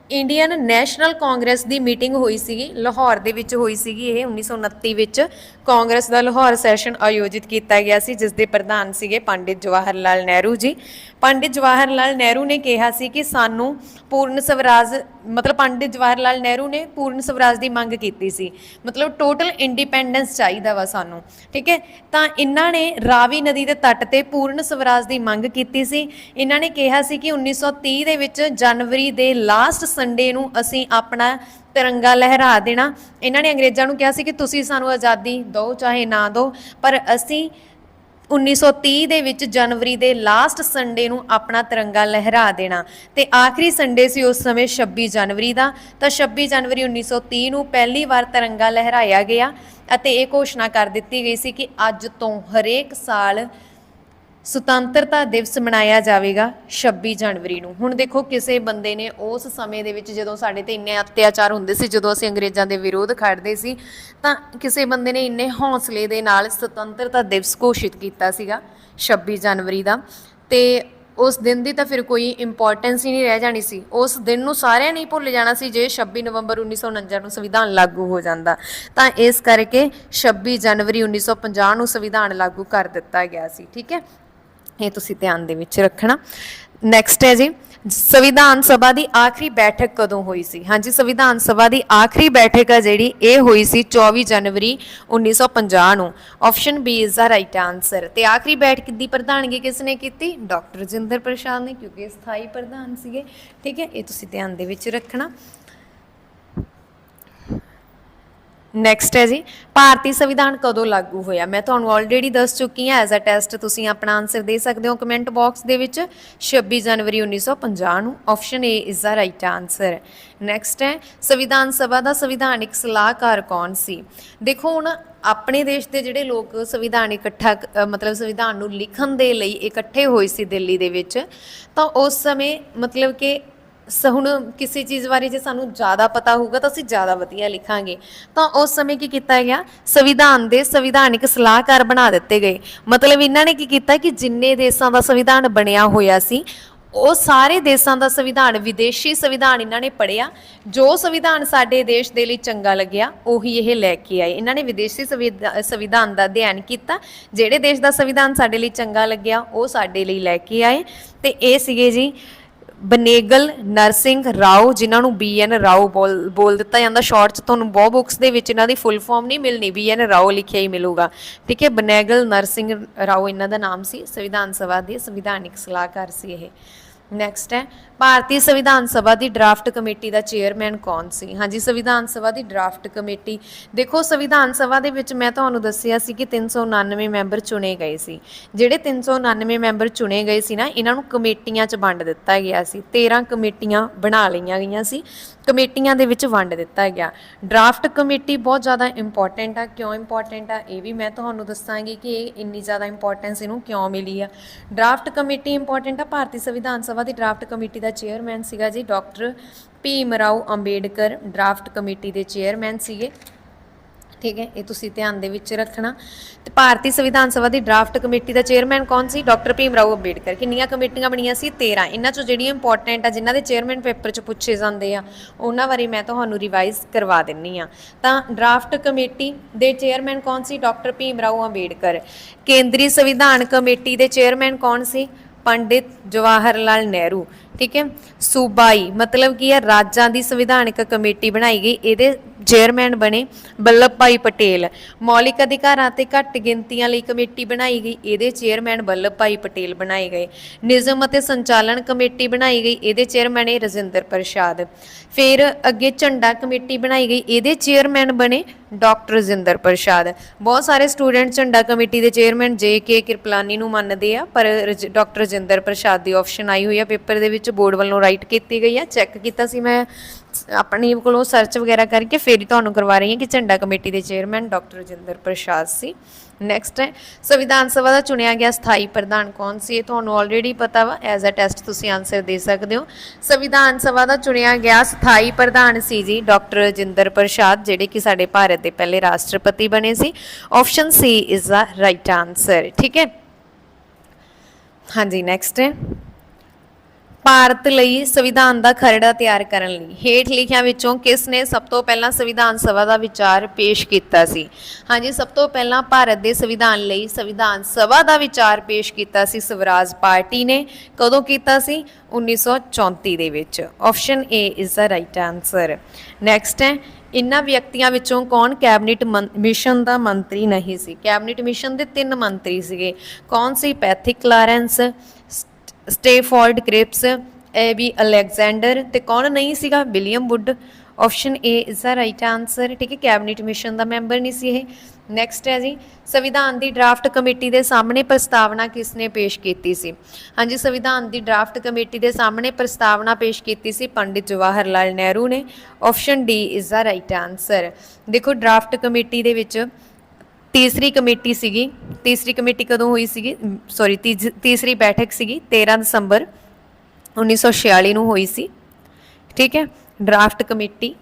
ਇੰਡੀਅਨ ਨੈਸ਼ਨਲ ਕਾਂਗਰਸ ਦੀ ਮੀਟਿੰਗ ਹੋਈ ਸੀਗੀ, ਲਾਹੌਰ ਦੇ ਵਿੱਚ ਹੋਈ ਸੀਗੀ ਇਹ 1929 ਵਿੱਚ। ਕਾਂਗਰਸ ਦਾ ਲਾਹੌਰ ਸੈਸ਼ਨ ਆਯੋਜਿਤ ਕੀਤਾ ਗਿਆ ਸੀ, ਜਿਸ ਦੇ ਪ੍ਰਧਾਨ ਸੀਗੇ ਪੰਡਿਤ ਜਵਾਹਰ ਲਾਲ ਨਹਿਰੂ ਜੀ। ਪੰਡਿਤ ਜਵਾਹਰ ਲਾਲ ਨਹਿਰੂ ਨੇ ਕਿਹਾ ਸੀ ਕਿ ਸਾਨੂੰ ਪੂਰਨ ਸਵਰਾਜ, ਮਤਲਬ ਪੰਡਿਤ ਜਵਾਹਰ ਲਾਲ ਨਹਿਰੂ ਨੇ ਪੂਰਨ ਸਵਰਾਜ ਦੀ ਮੰਗ ਕੀਤੀ ਸੀ। ਮਤਲਬ ਟੋਟਲ ਇੰਡੀਪੈਂਡੈਂਸ ਚਾਹੀਦਾ ਵਾ ਸਾਨੂੰ, ਠੀਕ ਹੈ? ਤਾਂ ਇਹਨਾਂ ਨੇ ਰਾਵੀ ਨਦੀ ਦੇ ਤੱਟ ਤੇ ਪੂਰਨ ਸਵਰਾਜ ਦੀ ਮੰਗ ਕੀਤੀ ਸੀ। ਇਹਨਾਂ ਨੇ ਕਿਹਾ ਸੀ ਕਿ 1930 ਦੇ ਵਿੱਚ ਜਨਵਰੀ ਦੇ ਲਾਸਟ ਸੰਡੇ ਨੂੰ ਅਸੀਂ ਆਪਣਾ ਤਿਰੰਗਾ ਲਹਿਰਾ ਦੇਣਾ। ਇਹਨਾਂ ਨੇ ਅੰਗਰੇਜ਼ਾਂ ਨੂੰ ਕਿਹਾ ਸੀ ਕਿ ਤੁਸੀਂ ਸਾਨੂੰ ਆਜ਼ਾਦੀ ਦਿਓ, ਚਾਹੇ ਨਾ ਦਿਓ, ਪਰ ਅਸੀਂ 1930 ਦੇ ਵਿੱਚ ਜਨਵਰੀ ਦੇ ਲਾਸਟ ਸੰਡੇ ਨੂੰ ਆਪਣਾ ਤਿਰੰਗਾ ਲਹਿਰਾ ਦੇਣਾ ਤੇ ਆਖਰੀ ਸੰਡੇ ਸੀ ਉਸ ਸਮੇਂ 26 ਜਨਵਰੀ ਦਾ। ਤਾਂ 26 ਜਨਵਰੀ 1930 ਨੂੰ ਪਹਿਲੀ ਵਾਰ ਤਿਰੰਗਾ ਲਹਿਰਾਇਆ ਗਿਆ ਅਤੇ ਇਹ ਘੋਸ਼ਣਾ ਕਰ ਦਿੱਤੀ ਗਈ ਸੀ ਕਿ ਅੱਜ ਤੋਂ ਹਰੇਕ ਸਾਲ ਸੁਤੰਤਰਤਾ ਦਿਵਸ ਮਨਾਇਆ ਜਾਵੇਗਾ 26 ਜਨਵਰੀ ਨੂੰ। ਹੁਣ ਦੇਖੋ ਕਿਸੇ ਬੰਦੇ ਨੇ ਉਸ ਸਮੇਂ ਦੇ ਵਿੱਚ ਜਦੋਂ ਸਾਡੇ ਤੇ ਇੰਨੇ ਅਤਿਆਚਾਰ ਹੁੰਦੇ ਸੀ, ਜਦੋਂ ਅਸੀਂ ਅੰਗਰੇਜ਼ਾਂ ਦੇ ਵਿਰੋਧ ਖੜਦੇ ਸੀ, ਤਾਂ ਕਿਸੇ ਬੰਦੇ ਨੇ ਇੰਨੇ ਹੌਸਲੇ ਦੇ ਨਾਲ ਸੁਤੰਤਰਤਾ ਦਿਵਸ ਘੋਸ਼ਿਤ ਕੀਤਾ ਸੀਗਾ 26 ਜਨਵਰੀ ਦਾ। ਤੇ ਉਸ ਦਿਨ ਦੀ ਤਾਂ ਫਿਰ ਕੋਈ ਇੰਪੋਰਟੈਂਸ ਹੀ ਨਹੀਂ ਰਹਿ ਜਾਣੀ ਸੀ। ਉਸ ਦਿਨ ਨੂੰ ਸਾਰਿਆਂ ਨੇ ਭੁੱਲ ਜਾਣਾ ਸੀ ਜੇ 26 ਨਵੰਬਰ 1949 ਨੂੰ ਸੰਵਿਧਾਨ ਲਾਗੂ ਹੋ ਜਾਂਦਾ। ਤਾਂ ਇਸ ਕਰਕੇ 26 ਜਨਵਰੀ 1950 ਨੂੰ ਸੰਵਿਧਾਨ ਲਾਗੂ ਕਰ ਦਿੱਤਾ ਗਿਆ ਸੀ, ਠੀਕ ਹੈ? ਇਹ ਤੁਸੀਂ ਧਿਆਨ ਦੇ ਵਿੱਚ ਰੱਖਣਾ। ਨੈਕਸਟ ਹੈ ਜੀ, ਸੰਵਿਧਾਨ ਸਭਾ ਦੀ ਆਖਰੀ ਬੈਠਕ ਕਦੋਂ ਹੋਈ ਸੀ? ਹਾਂਜੀ, ਸੰਵਿਧਾਨ ਸਭਾ ਦੀ ਆਖਰੀ ਬੈਠਕ ਆ ਜਿਹੜੀ, ਇਹ ਹੋਈ ਸੀ 24 ਜਨਵਰੀ 1950 ਨੂੰ। Option B is the right answer ਤੇ ਆਖਰੀ ਬੈਠਕ ਦੀ ਪ੍ਰਧਾਨਗੀ ਕਿਸ ਨੇ ਕੀਤੀ? ਡਾਕਟਰ ਰਜਿੰਦਰ ਪ੍ਰਸਾਦ ਨੇ, ਕਿਉਂਕਿ ਸਥਾਈ ਪ੍ਰਧਾਨ ਸੀਗੇ। ਠੀਕ ਹੈ, ਇਹ ਤੁਸੀਂ ਧਿਆਨ ਦੇ ਵਿੱਚ ਰੱਖਣਾ। ਨੈਕਸਟ ਹੈ ਜੀ। ਭਾਰਤੀ ਸੰਵਿਧਾਨ ਕਦੋਂ ਲਾਗੂ ਹੋਇਆ? ਮੈਂ ਤੁਹਾਨੂੰ ਆਲਰੇਡੀ ਦੱਸ ਚੁੱਕੀ ਹਾਂ ਐਜ਼ ਅ ਟੈਸਟ ਤੁਸੀਂ ਆਪਣਾ ਆਨਸਰ ਦੇ ਸਕਦੇ ਹੋ ਕਮੈਂਟ ਬਾਕਸ ਦੇ ਵਿੱਚ। 26 ਜਨਵਰੀ 1950 ਨੂੰ option A is the right answer next ਹੈ, ਸੰਵਿਧਾਨ ਸਭਾ ਦਾ ਸੰਵਿਧਾਨਿਕ ਸਲਾਹਕਾਰ ਕੌਣ ਸੀ? ਦੇਖੋ, ਹੁਣ ਆਪਣੇ ਦੇਸ਼ ਦੇ ਜਿਹੜੇ ਲੋਕ ਸੰਵਿਧਾਨ ਇਕੱਠਾ ਮਤਲਬ ਸੰਵਿਧਾਨ ਨੂੰ ਲਿਖਣ ਦੇ ਲਈ ਇਕੱਠੇ ਹੋਏ ਸੀ ਦਿੱਲੀ ਦੇ ਵਿੱਚ, ਤਾਂ ਉਸ ਸਮੇਂ ਮਤਲਬ ਕਿ ਸ ਹੁਣ ਕਿਸੇ ਚੀਜ਼ ਬਾਰੇ ਜੇ ਸਾਨੂੰ ਜ਼ਿਆਦਾ ਪਤਾ ਹੋਊਗਾ ਤਾਂ ਅਸੀਂ ਜ਼ਿਆਦਾ ਵਧੀਆ ਲਿਖਾਂਗੇ। ਤਾਂ ਉਸ ਸਮੇਂ ਕੀ ਕੀਤਾ ਗਿਆ? ਸੰਵਿਧਾਨ ਦੇ ਸੰਵਿਧਾਨਿਕ ਸਲਾਹਕਾਰ ਬਣਾ ਦਿੱਤੇ ਗਏ। ਮਤਲਬ ਇਹਨਾਂ ਨੇ ਕੀ ਕੀਤਾ ਕਿ ਜਿੰਨੇ ਦੇਸ਼ਾਂ ਦਾ ਸੰਵਿਧਾਨ ਬਣਿਆ ਹੋਇਆ ਸੀ, ਉਹ ਸਾਰੇ ਦੇਸ਼ਾਂ ਦਾ ਸੰਵਿਧਾਨ, ਵਿਦੇਸ਼ੀ ਸੰਵਿਧਾਨ ਇਹਨਾਂ ਨੇ ਪੜਿਆ ਜੋ ਸੰਵਿਧਾਨ ਸਾਡੇ ਦੇਸ਼ ਦੇ ਲਈ ਚੰਗਾ ਲੱਗਿਆ, ਉਹੀ ਇਹ ਲੈ ਕੇ ਆਏ। ਇਹਨਾਂ ਨੇ ਵਿਦੇਸ਼ੀ ਸੰਵਿਧਾ- ਸੰਵਿਧਾਨ ਦਾ ਅਧਿਐਨ ਕੀਤਾ। ਜਿਹੜੇ ਦੇਸ਼ ਦਾ ਸੰਵਿਧਾਨ ਸਾਡੇ ਲਈ ਚੰਗਾ ਲੱਗਿਆ, ਉਹ ਸਾਡੇ ਲਈ ਲੈ ਕੇ ਆਏ। ਤੇ ਇਹ ਸੀਗੇ ਜੀ ਬਨੇਗਲ, ਨਰਸਿੰਘ, ਰਾਓ, ਜਿਨ੍ਹਾਂ ਨੂੰ ਬੀਐਨ ਰਾਓ ਬੋਲ ਬੋਲ ਦਿੱਤਾ ਜਾਂਦਾ। ਸ਼ਾਰਟ ਚ ਤੁਹਾਨੂੰ ਬਹੁਤ ਬੁੱਕਸ ਦੇ ਵਿੱਚ ਇਹਨਾਂ ਦੀ ਫੁੱਲ ਫਾਰਮ ਨਹੀਂ ਮਿਲਣੀ। ਬੀਐਨ ਰਾਓ ਲਿਖਿਆ ਹੀ ਮਿਲੂਗਾ। ਠੀਕ ਹੈ, ਬਨੇਗਲ, ਨਰਸਿੰਘ, ਰਾਓ ਇਹਨਾਂ ਦਾ ਨਾਮ ਸੀ, ਸੰਵਿਧਾਨ ਸਭਾ ਦੇ ਸੰਵਿਧਾਨਿਕ ਸਲਾਹਕਾਰ ਸੀ ਇਹ। ਨੈਕਸਟ ਹੈ ਭਾਰਤੀ ਸੰਵਿਧਾਨ ਸਭਾ ਦੀ ਡਰਾਫਟ ਕਮੇਟੀ ਦਾ ਚੇਅਰਮੈਨ ਕੌਣ ਸੀ? ਹਾਂਜੀ, ਸੰਵਿਧਾਨ ਸਭਾ ਦੀ ਡਰਾਫਟ ਕਮੇਟੀ। ਦੇਖੋ, ਸੰਵਿਧਾਨ ਸਭਾ ਦੇ ਵਿੱਚ ਮੈਂ ਤੁਹਾਨੂੰ ਦੱਸਿਆ ਸੀ ਕਿ 399 ਮੈਂਬਰ ਚੁਣੇ ਗਏ ਸੀ। ਜਿਹੜੇ 399 ਮੈਂਬਰ ਚੁਣੇ ਗਏ ਸੀ ਨਾ, ਇਹਨਾਂ ਨੂੰ ਕਮੇਟੀਆਂ 'ਚ ਵੰਡ ਦਿੱਤਾ ਗਿਆ ਸੀ। 13 ਕਮੇਟੀਆਂ ਬਣਾ ਲਈਆਂ ਗਈਆਂ ਸੀ। ਕਮੇਟੀਆਂ ਦੇ ਵਿੱਚ ਵੰਡ ਦਿੱਤਾ ਗਿਆ। ਡਰਾਫਟ ਕਮੇਟੀ ਬਹੁਤ ਜ਼ਿਆਦਾ ਇੰਪੋਰਟੈਂਟ ਆ। ਕਿਉਂ ਇੰਪੋਰਟੈਂਟ ਆ? ਇਹ ਵੀ ਮੈਂ ਤੁਹਾਨੂੰ ਦੱਸਾਂਗੀ ਕਿ ਇਹ ਇੰਨੀ ਜ਼ਿਆਦਾ ਇੰਪੋਰਟੈਂਸ ਇਹਨੂੰ ਕਿਉਂ ਮਿਲੀ ਆ? ਡਰਾਫਟ ਕਮੇਟੀ ਇੰਪੋਰਟੈਂਟ ਆ। ਭਾਰਤੀ ਸੰਵਿਧਾਨ ਸਭਾ ਦੀ ਡਰਾਫਟ ਕਮੇਟੀ ਦਾ ਚੇਅਰਮੈਨ ਸੀਗਾ ਜੀ doctor Bhim Rao Ambedkar draft committee ਦੇ ਚੇਅਰਮੈਨ ਸੀਗੇ। ਠੀਕ ਹੈ, ਇਹ ਤੁਸੀਂ ਧਿਆਨ ਦੇ ਵਿੱਚ ਰੱਖਣਾ। ਤੇ ਭਾਰਤੀ ਸੰਵਿਧਾਨ ਸਭਾ ਦੀ ਡਰਾਫਟ ਕਮੇਟੀ ਦਾ ਚੇਅਰਮੈਨ ਕੌਣ ਸੀ? ਡਾਕਟਰ ਭੀਮ ਰਾਓ ਅੰਬੇਡਕਰ। ਕਿੰਨੀਆਂ ਕਮੇਟੀਆਂ ਬਣੀਆਂ ਸੀ? 13 ਇਹਨਾਂ ਚੋਂ ਜਿਹੜੀਆਂ ਇੰਪੋਰਟੈਂਟ ਆ, ਜਿਨ੍ਹਾਂ ਦੇ ਚੇਅਰਮੈਨ ਪੇਪਰ 'ਚ ਪੁੱਛੇ ਜਾਂਦੇ ਆ, ਉਹਨਾਂ ਬਾਰੇ ਮੈਂ ਤੁਹਾਨੂੰ ਰਿਵਾਈਜ਼ ਕਰਵਾ ਦਿੰਨੀ ਆ। ਤਾਂ ਡਰਾਫਟ ਕਮੇਟੀ ਦੇ ਚੇਅਰਮੈਨ ਕੌਣ ਸੀ? ਡਾਕਟਰ ਭੀਮ ਰਾਓ ਅੰਬੇਡਕਰ। ਕੇਂਦਰੀ ਸੰਵਿਧਾਨ ਕਮੇਟੀ ਦੇ ਚੇਅਰਮੈਨ ਕੌਣ ਸੀ? ਪੰਡਿਤ ਜਵਾਹਰ ਲਾਲ ਨਹਿਰੂ, ਠੀਕ ਹੈ? ਸੂਬਾਈ, ਮਤਲਬ ਕੀ ਹੈ? ਰਾਜਾਂ ਦੀ ਸੰਵਿਧਾਨਕ ਕਮੇਟੀ ਬਣਾਈ ਗਈ। ਇਹਦੇ ਚੇਅਰਮੈਨ ਬਣੇ ਬੱਲਭ ਭਾਈ ਪਟੇਲ। ਮੌਲਿਕ ਅਧਿਕਾਰਾਂ ਤੇ ਘੱਟ ਗਿਣਤੀਆਂ ਲਈ ਕਮੇਟੀ ਬਣਾਈ ਗਈ। ਇਹਦੇ ਚੇਅਰਮੈਨ ਬੱਲਭ ਭਾਈ ਪਟੇਲ ਬਣਾਏ ਗਏ। ਨਿਯਮ ਅਤੇ ਸੰਚਾਲਨ ਕਮੇਟੀ ਬਣਾਈ ਗਈ। ਇਹਦੇ ਚੇਅਰਮੈਨ ਹੈ ਰਜਿੰਦਰ ਪ੍ਰਸਾਦ। ਫਿਰ ਅੱਗੇ ਝੰਡਾ ਕਮੇਟੀ ਬਣਾਈ ਗਈ। ਇਹਦੇ ਚੇਅਰਮੈਨ ਬਣੇ ਡਾਕਟਰ ਰਜਿੰਦਰ ਪ੍ਰਸਾਦ। ਬਹੁਤ ਸਾਰੇ ਸਟੂਡੈਂਟ ਝੰਡਾ ਕਮੇਟੀ ਦੇ ਚੇਅਰਮੈਨ ਜੇ ਕੇ ਕਿਰਪਲਾਨੀ ਨੂੰ ਮੰਨਦੇ ਆ, ਪਰ ਰਜ- ਡਾਕਟਰ ਰਜਿੰਦਰ ਪ੍ਰਸਾਦ ਦੀ ਆਪਸ਼ਨ ਆਈ ਹੋਈ ਆ। ਪੇਪਰ ਦੇ ਵਿੱਚ ਬੋਰਡ ਵੱਲੋਂ ਰਾਈਟ ਕੀਤੀ ਗਈ ਆ। ਚੈੱਕ ਕੀਤਾ ਸੀ ਮੈਂ। ਆਪਣੇ ਕੋਲੋਂ ਸਰਚ ਵਗੈਰਾ ਕਰਕੇ ਫਿਰ ਤੁਹਾਨੂੰ ਕਰਵਾ ਰਹੀ ਹਾਂ ਕਿ ਝੰਡਾ ਕਮੇਟੀ ਦੇ ਚੇਅਰਮੈਨ ਡਾਕਟਰ ਰਜਿੰਦਰ ਪ੍ਰਸਾਦ ਸੀ। ਨੈਕਸਟ ਹੈ, ਸੰਵਿਧਾਨ ਸਭਾ ਦਾ ਚੁਣਿਆ ਗਿਆ ਸਥਾਈ ਪ੍ਰਧਾਨ ਕੌਣ ਸੀ ਇਹ ਤੁਹਾਨੂੰ ਆਲਰੇਡੀ ਪਤਾ ਵਾ ਐਜ਼ ਅ ਟੈਸਟ ਤੁਸੀਂ ਆਨਸਰ ਦੇ ਸਕਦੇ ਹੋ। ਸੰਵਿਧਾਨ ਸਭਾ ਦਾ ਚੁਣਿਆ ਗਿਆ ਸਥਾਈ ਪ੍ਰਧਾਨ ਸੀ ਜੀ ਡਾਕਟਰ ਰਜਿੰਦਰ ਪ੍ਰਸਾਦ, ਜਿਹੜੇ ਕਿ ਸਾਡੇ ਭਾਰਤ ਦੇ ਪਹਿਲੇ ਰਾਸ਼ਟਰਪਤੀ ਬਣੇ ਸੀ। Option C is the right answer ਠੀਕ ਹੈ? ਹਾਂਜੀ ਨੈਕਸਟ ਹੈ। ਭਾਰਤ ਲਈ ਸੰਵਿਧਾਨ ਦਾ ਖਰੜਾ ਤਿਆਰ ਕਰਨ ਲਈ। ਹੇਠ ਲਿਖਿਆਂ ਵਿੱਚੋਂ ਕਿਸ ਨੇ ਸਭ ਤੋਂ ਪਹਿਲਾਂ ਸੰਵਿਧਾਨ ਸਭਾ ਦਾ ਵਿਚਾਰ ਪੇਸ਼ ਕੀਤਾ ਸੀ? ਹਾਂਜੀ, ਸਭ ਤੋਂ ਪਹਿਲਾਂ ਭਾਰਤ ਦੇ ਸੰਵਿਧਾਨ ਲਈ ਸੰਵਿਧਾਨ ਸਭਾ ਦਾ ਵਿਚਾਰ ਪੇਸ਼ ਕੀਤਾ ਸੀ ਸਵਰਾਜ ਪਾਰਟੀ ਨੇ। ਕਦੋਂ ਕੀਤਾ ਸੀ? 1934 ਦੇ ਵਿੱਚ। Option A is the right answer next ਹੈ, ਇਨ੍ਹਾਂ ਵਿਅਕਤੀਆਂ ਵਿੱਚੋਂ ਕੌਣ ਕੈਬਨਿਟ ਮੰ- ਮਿਸ਼ਨ ਦਾ ਮੰਤਰੀ ਨਹੀਂ ਸੀ? ਕੈਬਨਿਟ ਮਿਸ਼ਨ ਦੇ ਤਿੰਨ ਮੰਤਰੀ ਸੀਗੇ। ਕੌਣ ਸੀ? Pethick Lawrence Stafford Cripps A B Alexander ਤੇ ਕੌਣ ਨਹੀਂ ਸੀਗਾ? William Wood option A is the right answer ਠੀਕ ਹੈ ਕੈਬਨਿਟ ਮਿਸ਼ਨ ਦਾ ਮੈਂਬਰ ਨਹੀਂ ਸੀ ਇਹ। ਨੈਕਸਟ ਹੈ ਜੀ, ਸੰਵਿਧਾਨ ਦੀ ਡਰਾਫਟ ਕਮੇਟੀ ਦੇ ਸਾਹਮਣੇ ਪ੍ਰਸਤਾਵਨਾ ਕਿਸ ਨੇ ਪੇਸ਼ ਕੀਤੀ ਸੀ? ਹਾਂਜੀ, ਸੰਵਿਧਾਨ ਦੀ ਡਰਾਫਟ ਕਮੇਟੀ ਦੇ ਸਾਹਮਣੇ ਪ੍ਰਸਤਾਵਨਾ ਪੇਸ਼ ਕੀਤੀ ਸੀ ਪੰਡਿਤ ਜਵਾਹਰ ਲਾਲ ਨਹਿਰੂ ਨੇ। Option D is the right answer ਦੇਖੋ ਡਰਾਫਟ ਕਮੇਟੀ ਦੇ ਵਿੱਚ ਤੀਸਰੀ ਕਮੇਟੀ ਸੀਗੀ। ਤੀਸਰੀ ਕਮੇਟੀ ਕਦੋਂ ਹੋਈ ਸੀਗੀ? ਸੌਰੀ ਤੀਸਰੀ ਬੈਠਕ ਸੀਗੀ 13 ਦਸੰਬਰ 1946 ਨੂੰ ਹੋਈ ਸੀ। ਠੀਕ ਹੈ? ਡਰਾਫਟ ਕਮੇਟੀ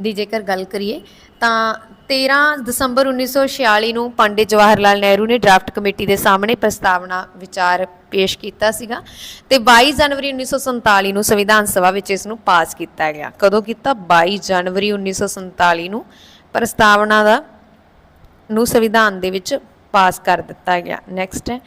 ਦੀ ਜੇਕਰ ਗੱਲ ਕਰੀਏ, ਤਾਂ 13 ਦਸੰਬਰ 1946 ਨੂੰ ਪੰਡਿਤ ਜਵਾਹਰ ਲਾਲ ਨਹਿਰੂ ਨੇ ਡਰਾਫਟ ਕਮੇਟੀ ਦੇ ਸਾਹਮਣੇ ਪ੍ਰਸਤਾਵਨਾ ਵਿਚਾਰ ਪੇਸ਼ ਕੀਤਾ ਸੀਗਾ ਤੇ 22 ਜਨਵਰੀ 1947 ਨੂੰ ਸੰਵਿਧਾਨ ਸਭਾ ਵਿੱਚ ਇਸ ਨੂੰ ਪਾਸ ਕੀਤਾ ਗਿਆ। ਕਦੋਂ ਕੀਤਾ? 22 ਜਨਵਰੀ 1947 ਨੂੰ। ਪ੍ਰਸਤਾਵਨਾ ਦਾ ਨੂੰ ਸੰਵਿਧਾਨ ਦੇ ਵਿੱਚ ਪਾਸ ਕਰ ਦਿੱਤਾ ਗਿਆ। ਨੈਕਸਟ ਹੈ।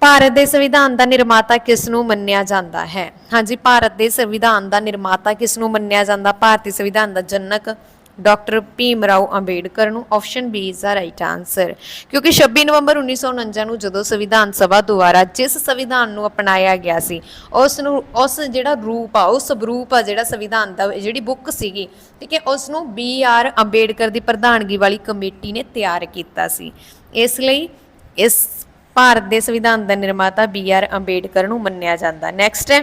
ਭਾਰਤ ਦੇ ਸੰਵਿਧਾਨ ਦਾ ਨਿਰਮਾਤਾ ਕਿਸ ਨੂੰ ਮੰਨਿਆ ਜਾਂਦਾ ਹੈ? ਹਾਂਜੀ, ਭਾਰਤ ਦੇ ਸੰਵਿਧਾਨ ਦਾ ਨਿਰਮਾਤਾ ਕਿਸ ਨੂੰ ਮੰਨਿਆ ਜਾਂਦਾ? ਭਾਰਤੀ ਸੰਵਿਧਾਨ ਦਾ ਜਨਕ ਡਾਕਟਰ ਭੀਮ ਰਾਓ ਅੰਬੇਡਕਰ ਨੂੰ option B is the right answer ਕਿਉਂਕਿ 26 ਨਵੰਬਰ 1949 ਨੂੰ ਜਦੋਂ ਸੰਵਿਧਾਨ ਸਭਾ ਦੁਆਰਾ ਜਿਸ ਸੰਵਿਧਾਨ ਨੂੰ ਅਪਣਾਇਆ ਗਿਆ ਸੀ, ਉਸ ਨੂੰ, ਉਸ ਜਿਹੜਾ ਰੂਪ ਆ ਉਸ ਰੂਪ ਆ ਜਿਹੜਾ ਸੰਵਿਧਾਨ ਦਾ, ਜਿਹੜੀ ਬੁੱਕ ਸੀਗੀ, ਠੀਕ ਹੈ, ਉਸ ਨੂੰ ਬੀ ਆਰ ਅੰਬੇਡਕਰ ਦੀ ਪ੍ਰਧਾਨਗੀ ਵਾਲੀ ਕਮੇਟੀ ਨੇ ਤਿਆਰ ਕੀਤਾ ਸੀ। ਇਸ ਲਈ ਇਸ ਭਾਰਤ ਦੇ ਸੰਵਿਧਾਨ ਦਾ ਨਿਰਮਾਤਾ ਬੀ ਆਰ ਅੰਬੇਡਕਰ ਨੂੰ ਮੰਨਿਆ ਜਾਂਦਾ। ਨੈਕਸਟ ਹੈ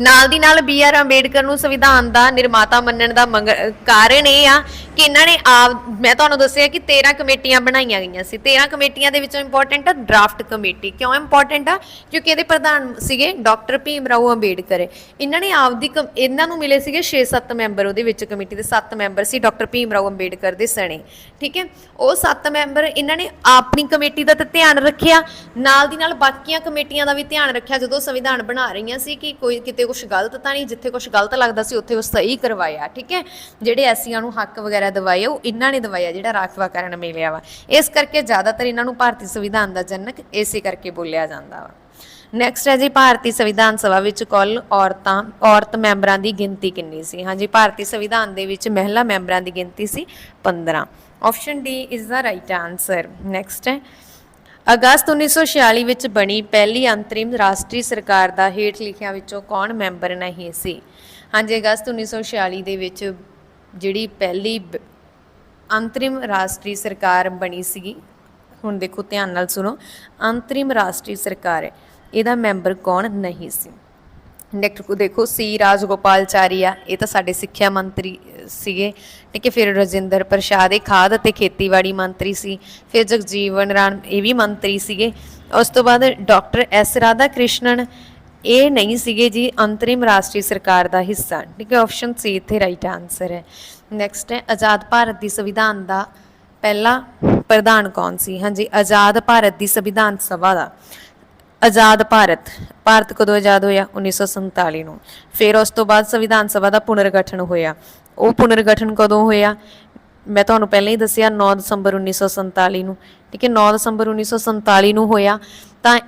ਨਾਲ ਦੀ ਨਾਲ ਬੀ ਆਰ ਅੰਬੇਡਕਰ ਨੂੰ ਸੰਵਿਧਾਨ ਦਾ ਨਿਰਮਾਤਾ ਮੰਨਣ ਦਾ ਕਾਰਨ ਇਹ ਆ ਕਿ ਇਹਨਾਂ ਨੇ ਆਪ, ਮੈਂ ਤੁਹਾਨੂੰ ਦੱਸਿਆ ਕਿ 13 ਕਮੇਟੀਆਂ ਬਣਾਈਆਂ ਗਈਆਂ ਸੀ। 13 ਕਮੇਟੀਆਂ ਦੇ ਵਿੱਚੋਂ ਇੰਪੋਰਟੈਂਟ ਆ ਡਰਾਫਟ ਕਮੇਟੀ। ਕਿਉਂ ਇੰਪੋਰਟੈਂਟ ਆ? ਕਿਉਂਕਿ ਇਹਦੇ ਪ੍ਰਧਾਨ ਸੀਗੇ ਡਾਕਟਰ ਭੀਮ ਰਾਓ ਅੰਬੇਡਕਰ। ਇਹਨਾਂ ਨੇ ਆਪਦੀ ਕਮ- ਇਹਨਾਂ ਨੂੰ ਮਿਲੇ ਸੀਗੇ 6-7 ਮੈਂਬਰ ਉਹਦੇ ਵਿੱਚ ਕਮੇਟੀ ਦੇ 7 ਮੈਂਬਰ ਸੀ ਡਾਕਟਰ ਭੀਮ ਰਾਓ ਅੰਬੇਡਕਰ ਦੇ ਸਣੇ। ਠੀਕ ਹੈ? ਉਹ 7 ਮੈਂਬਰ ਇਹਨਾਂ ਨੇ ਆਪਣੀ ਕਮੇਟੀ ਦਾ ਤਾਂ ਧਿਆਨ ਰੱਖਿਆ। ਨਾਲ ਦੀ ਨਾਲ ਬਾਕੀਆਂ ਕਮੇਟੀਆਂ ਦਾ ਵੀ ਧਿਆਨ ਰੱਖਿਆ ਜਦੋਂ ਸੰਵਿਧਾਨ ਬਣਾ ਰਹੀਆਂ ਸੀ ਕਿ ਕੋਈ ਕਿਤੇ ਕੁਝ ਗਲਤ ਤਾਂ ਨਹੀਂ, ਜਿੱਥੇ ਕੁਝ ਗਲਤ ਲੱਗਦਾ ਸੀ, ਉੱਥੇ ਉਹ ਸਹੀ ਕਰਵਾਇਆ, ਠੀਕ ਹੈ? ਜਿਹੜੇ ਐਸੀਆਂ ਨੂੰ ਹੱਕ ਵਗੈਰਾ ਦਵਾਏ, ਉਹ ਇਹਨਾਂ ਨੇ ਦਵਾਇਆ, ਜਿਹੜਾ ਰਾਖਵਾ ਕਰਨ ਮਿਲਿਆ ਵਾ। ਇਸ ਕਰਕੇ ਜ਼ਿਆਦਾਤਰ ਇਹਨਾਂ ਨੂੰ ਭਾਰਤੀ ਸੰਵਿਧਾਨ ਦਾ ਜਨਕ ਇਸੇ ਕਰਕੇ ਬੋਲਿਆ ਜਾਂਦਾ ਵਾ। ਨੈਕਸਟ ਹੈ ਜੀ, ਭਾਰਤੀ ਸੰਵਿਧਾਨ ਸਭਾ ਵਿੱਚ ਕੁੱਲ ਔਰਤਾਂ, ਔਰਤ ਮੈਂਬਰਾਂ ਦੀ ਗਿਣਤੀ ਕਿੰਨੀ ਸੀ? ਹਾਂਜੀ ਭਾਰਤੀ ਸੰਵਿਧਾਨ ਦੇ ਵਿੱਚ ਮਹਿਲਾ ਮੈਂਬਰਾਂ ਦੀ ਗਿਣਤੀ ਸੀ 15 option D is the right answer next ਹੈ ਅਗਸਤ 1946 ਵਿੱਚ ਬਣੀ ਪਹਿਲੀ ਅੰਤਰਿਮ ਰਾਸ਼ਟਰੀ ਸਰਕਾਰ ਦਾ ਹੇਠ ਲਿਖਿਆਂ ਵਿੱਚੋਂ ਕੌਣ ਮੈਂਬਰ ਨਹੀਂ ਸੀ? ਹਾਂਜੀ, ਅਗਸਤ 1946 ਦੇ ਵਿੱਚ ਜਿਹੜੀ ਪਹਿਲੀ ਬ- ਅੰਤਰਿਮ ਰਾਸ਼ਟਰੀ ਸਰਕਾਰ ਬਣੀ ਸੀਗੀ, ਹੁਣ ਦੇਖੋ ਧਿਆਨ ਨਾਲ ਸੁਣੋ, ਅੰਤਰਿਮ ਰਾਸ਼ਟਰੀ ਸਰਕਾਰ ਹੈ, ਇਹਦਾ ਮੈਂਬਰ ਕੌਣ ਨਹੀਂ ਸੀ? ਨੈਕਸਟ ਦੇਖੋ ਸੀ ਰਾਜਗੋਪਾਲਚਾਰੀਆ ਇਹ ਤਾਂ ਸਾਡੇ ਸਿੱਖਿਆ ਮੰਤਰੀ ਸੀਗੇ। ਠੀਕ ਹੈ, ਫਿਰ ਰਜਿੰਦਰ ਪ੍ਰਸਾਦ, ਇਹ ਖਾਦ ਅਤੇ ਖੇਤੀਬਾੜੀ ਮੰਤਰੀ ਸੀ। ਫਿਰ ਜਗਜੀਵਨ ਰਾਮ ਇਹ ਵੀ ਮੰਤਰੀ ਸੀਗੇ। ਉਸ ਤੋਂ ਬਾਅਦ ਡਾਕਟਰ ਐਸ ਰਾਧਾ ਕ੍ਰਿਸ਼ਨਨ ਇਹ ਨਹੀਂ ਸੀਗੇ ਜੀ, ਅੰਤਰਿਮ ਰਾਸ਼ਟਰੀ ਸਰਕਾਰ ਦਾ ਹਿੱਸਾ। ਠੀਕ ਹੈ ਆਪਸ਼ਨ ਸੀ ਇੱਥੇ ਰਾਈਟ ਆਨਸਰ ਹੈ। ਨੈਕਸਟ ਹੈ, ਆਜ਼ਾਦ ਭਾਰਤ ਦੀ ਸੰਵਿਧਾਨ ਦਾ ਪਹਿਲਾ ਪ੍ਰਧਾਨ ਕੌਣ ਸੀ? ਹਾਂਜੀ, ਆਜ਼ਾਦ ਭਾਰਤ ਦੀ ਸੰਵਿਧਾਨ ਸਭਾ ਦਾ। ਆਜ਼ਾਦ ਭਾਰਤ ਭਾਰਤ ਕਦੋਂ ਆਜ਼ਾਦ ਹੋਇਆ? 1947 ਨੂੰ। ਫਿਰ ਉਸ ਤੋਂ ਬਾਅਦ ਸੰਵਿਧਾਨ ਸਭਾ ਦਾ ਪੁਨਰਗਠਨ ਹੋਇਆ। ਉਹ ਪੁਨਰਗਠਨ ਕਦੋਂ ਹੋਇਆ? ਮੈਂ ਤੁਹਾਨੂੰ ਪਹਿਲਾਂ ਹੀ ਦੱਸਿਆ 9 ਦਸੰਬਰ 1947 ਨੂੰ। ਠੀਕ ਹੈ 9 ਦਸੰਬਰ 1947 ਨੂੰ ਹੋਇਆ। ਤਾਂ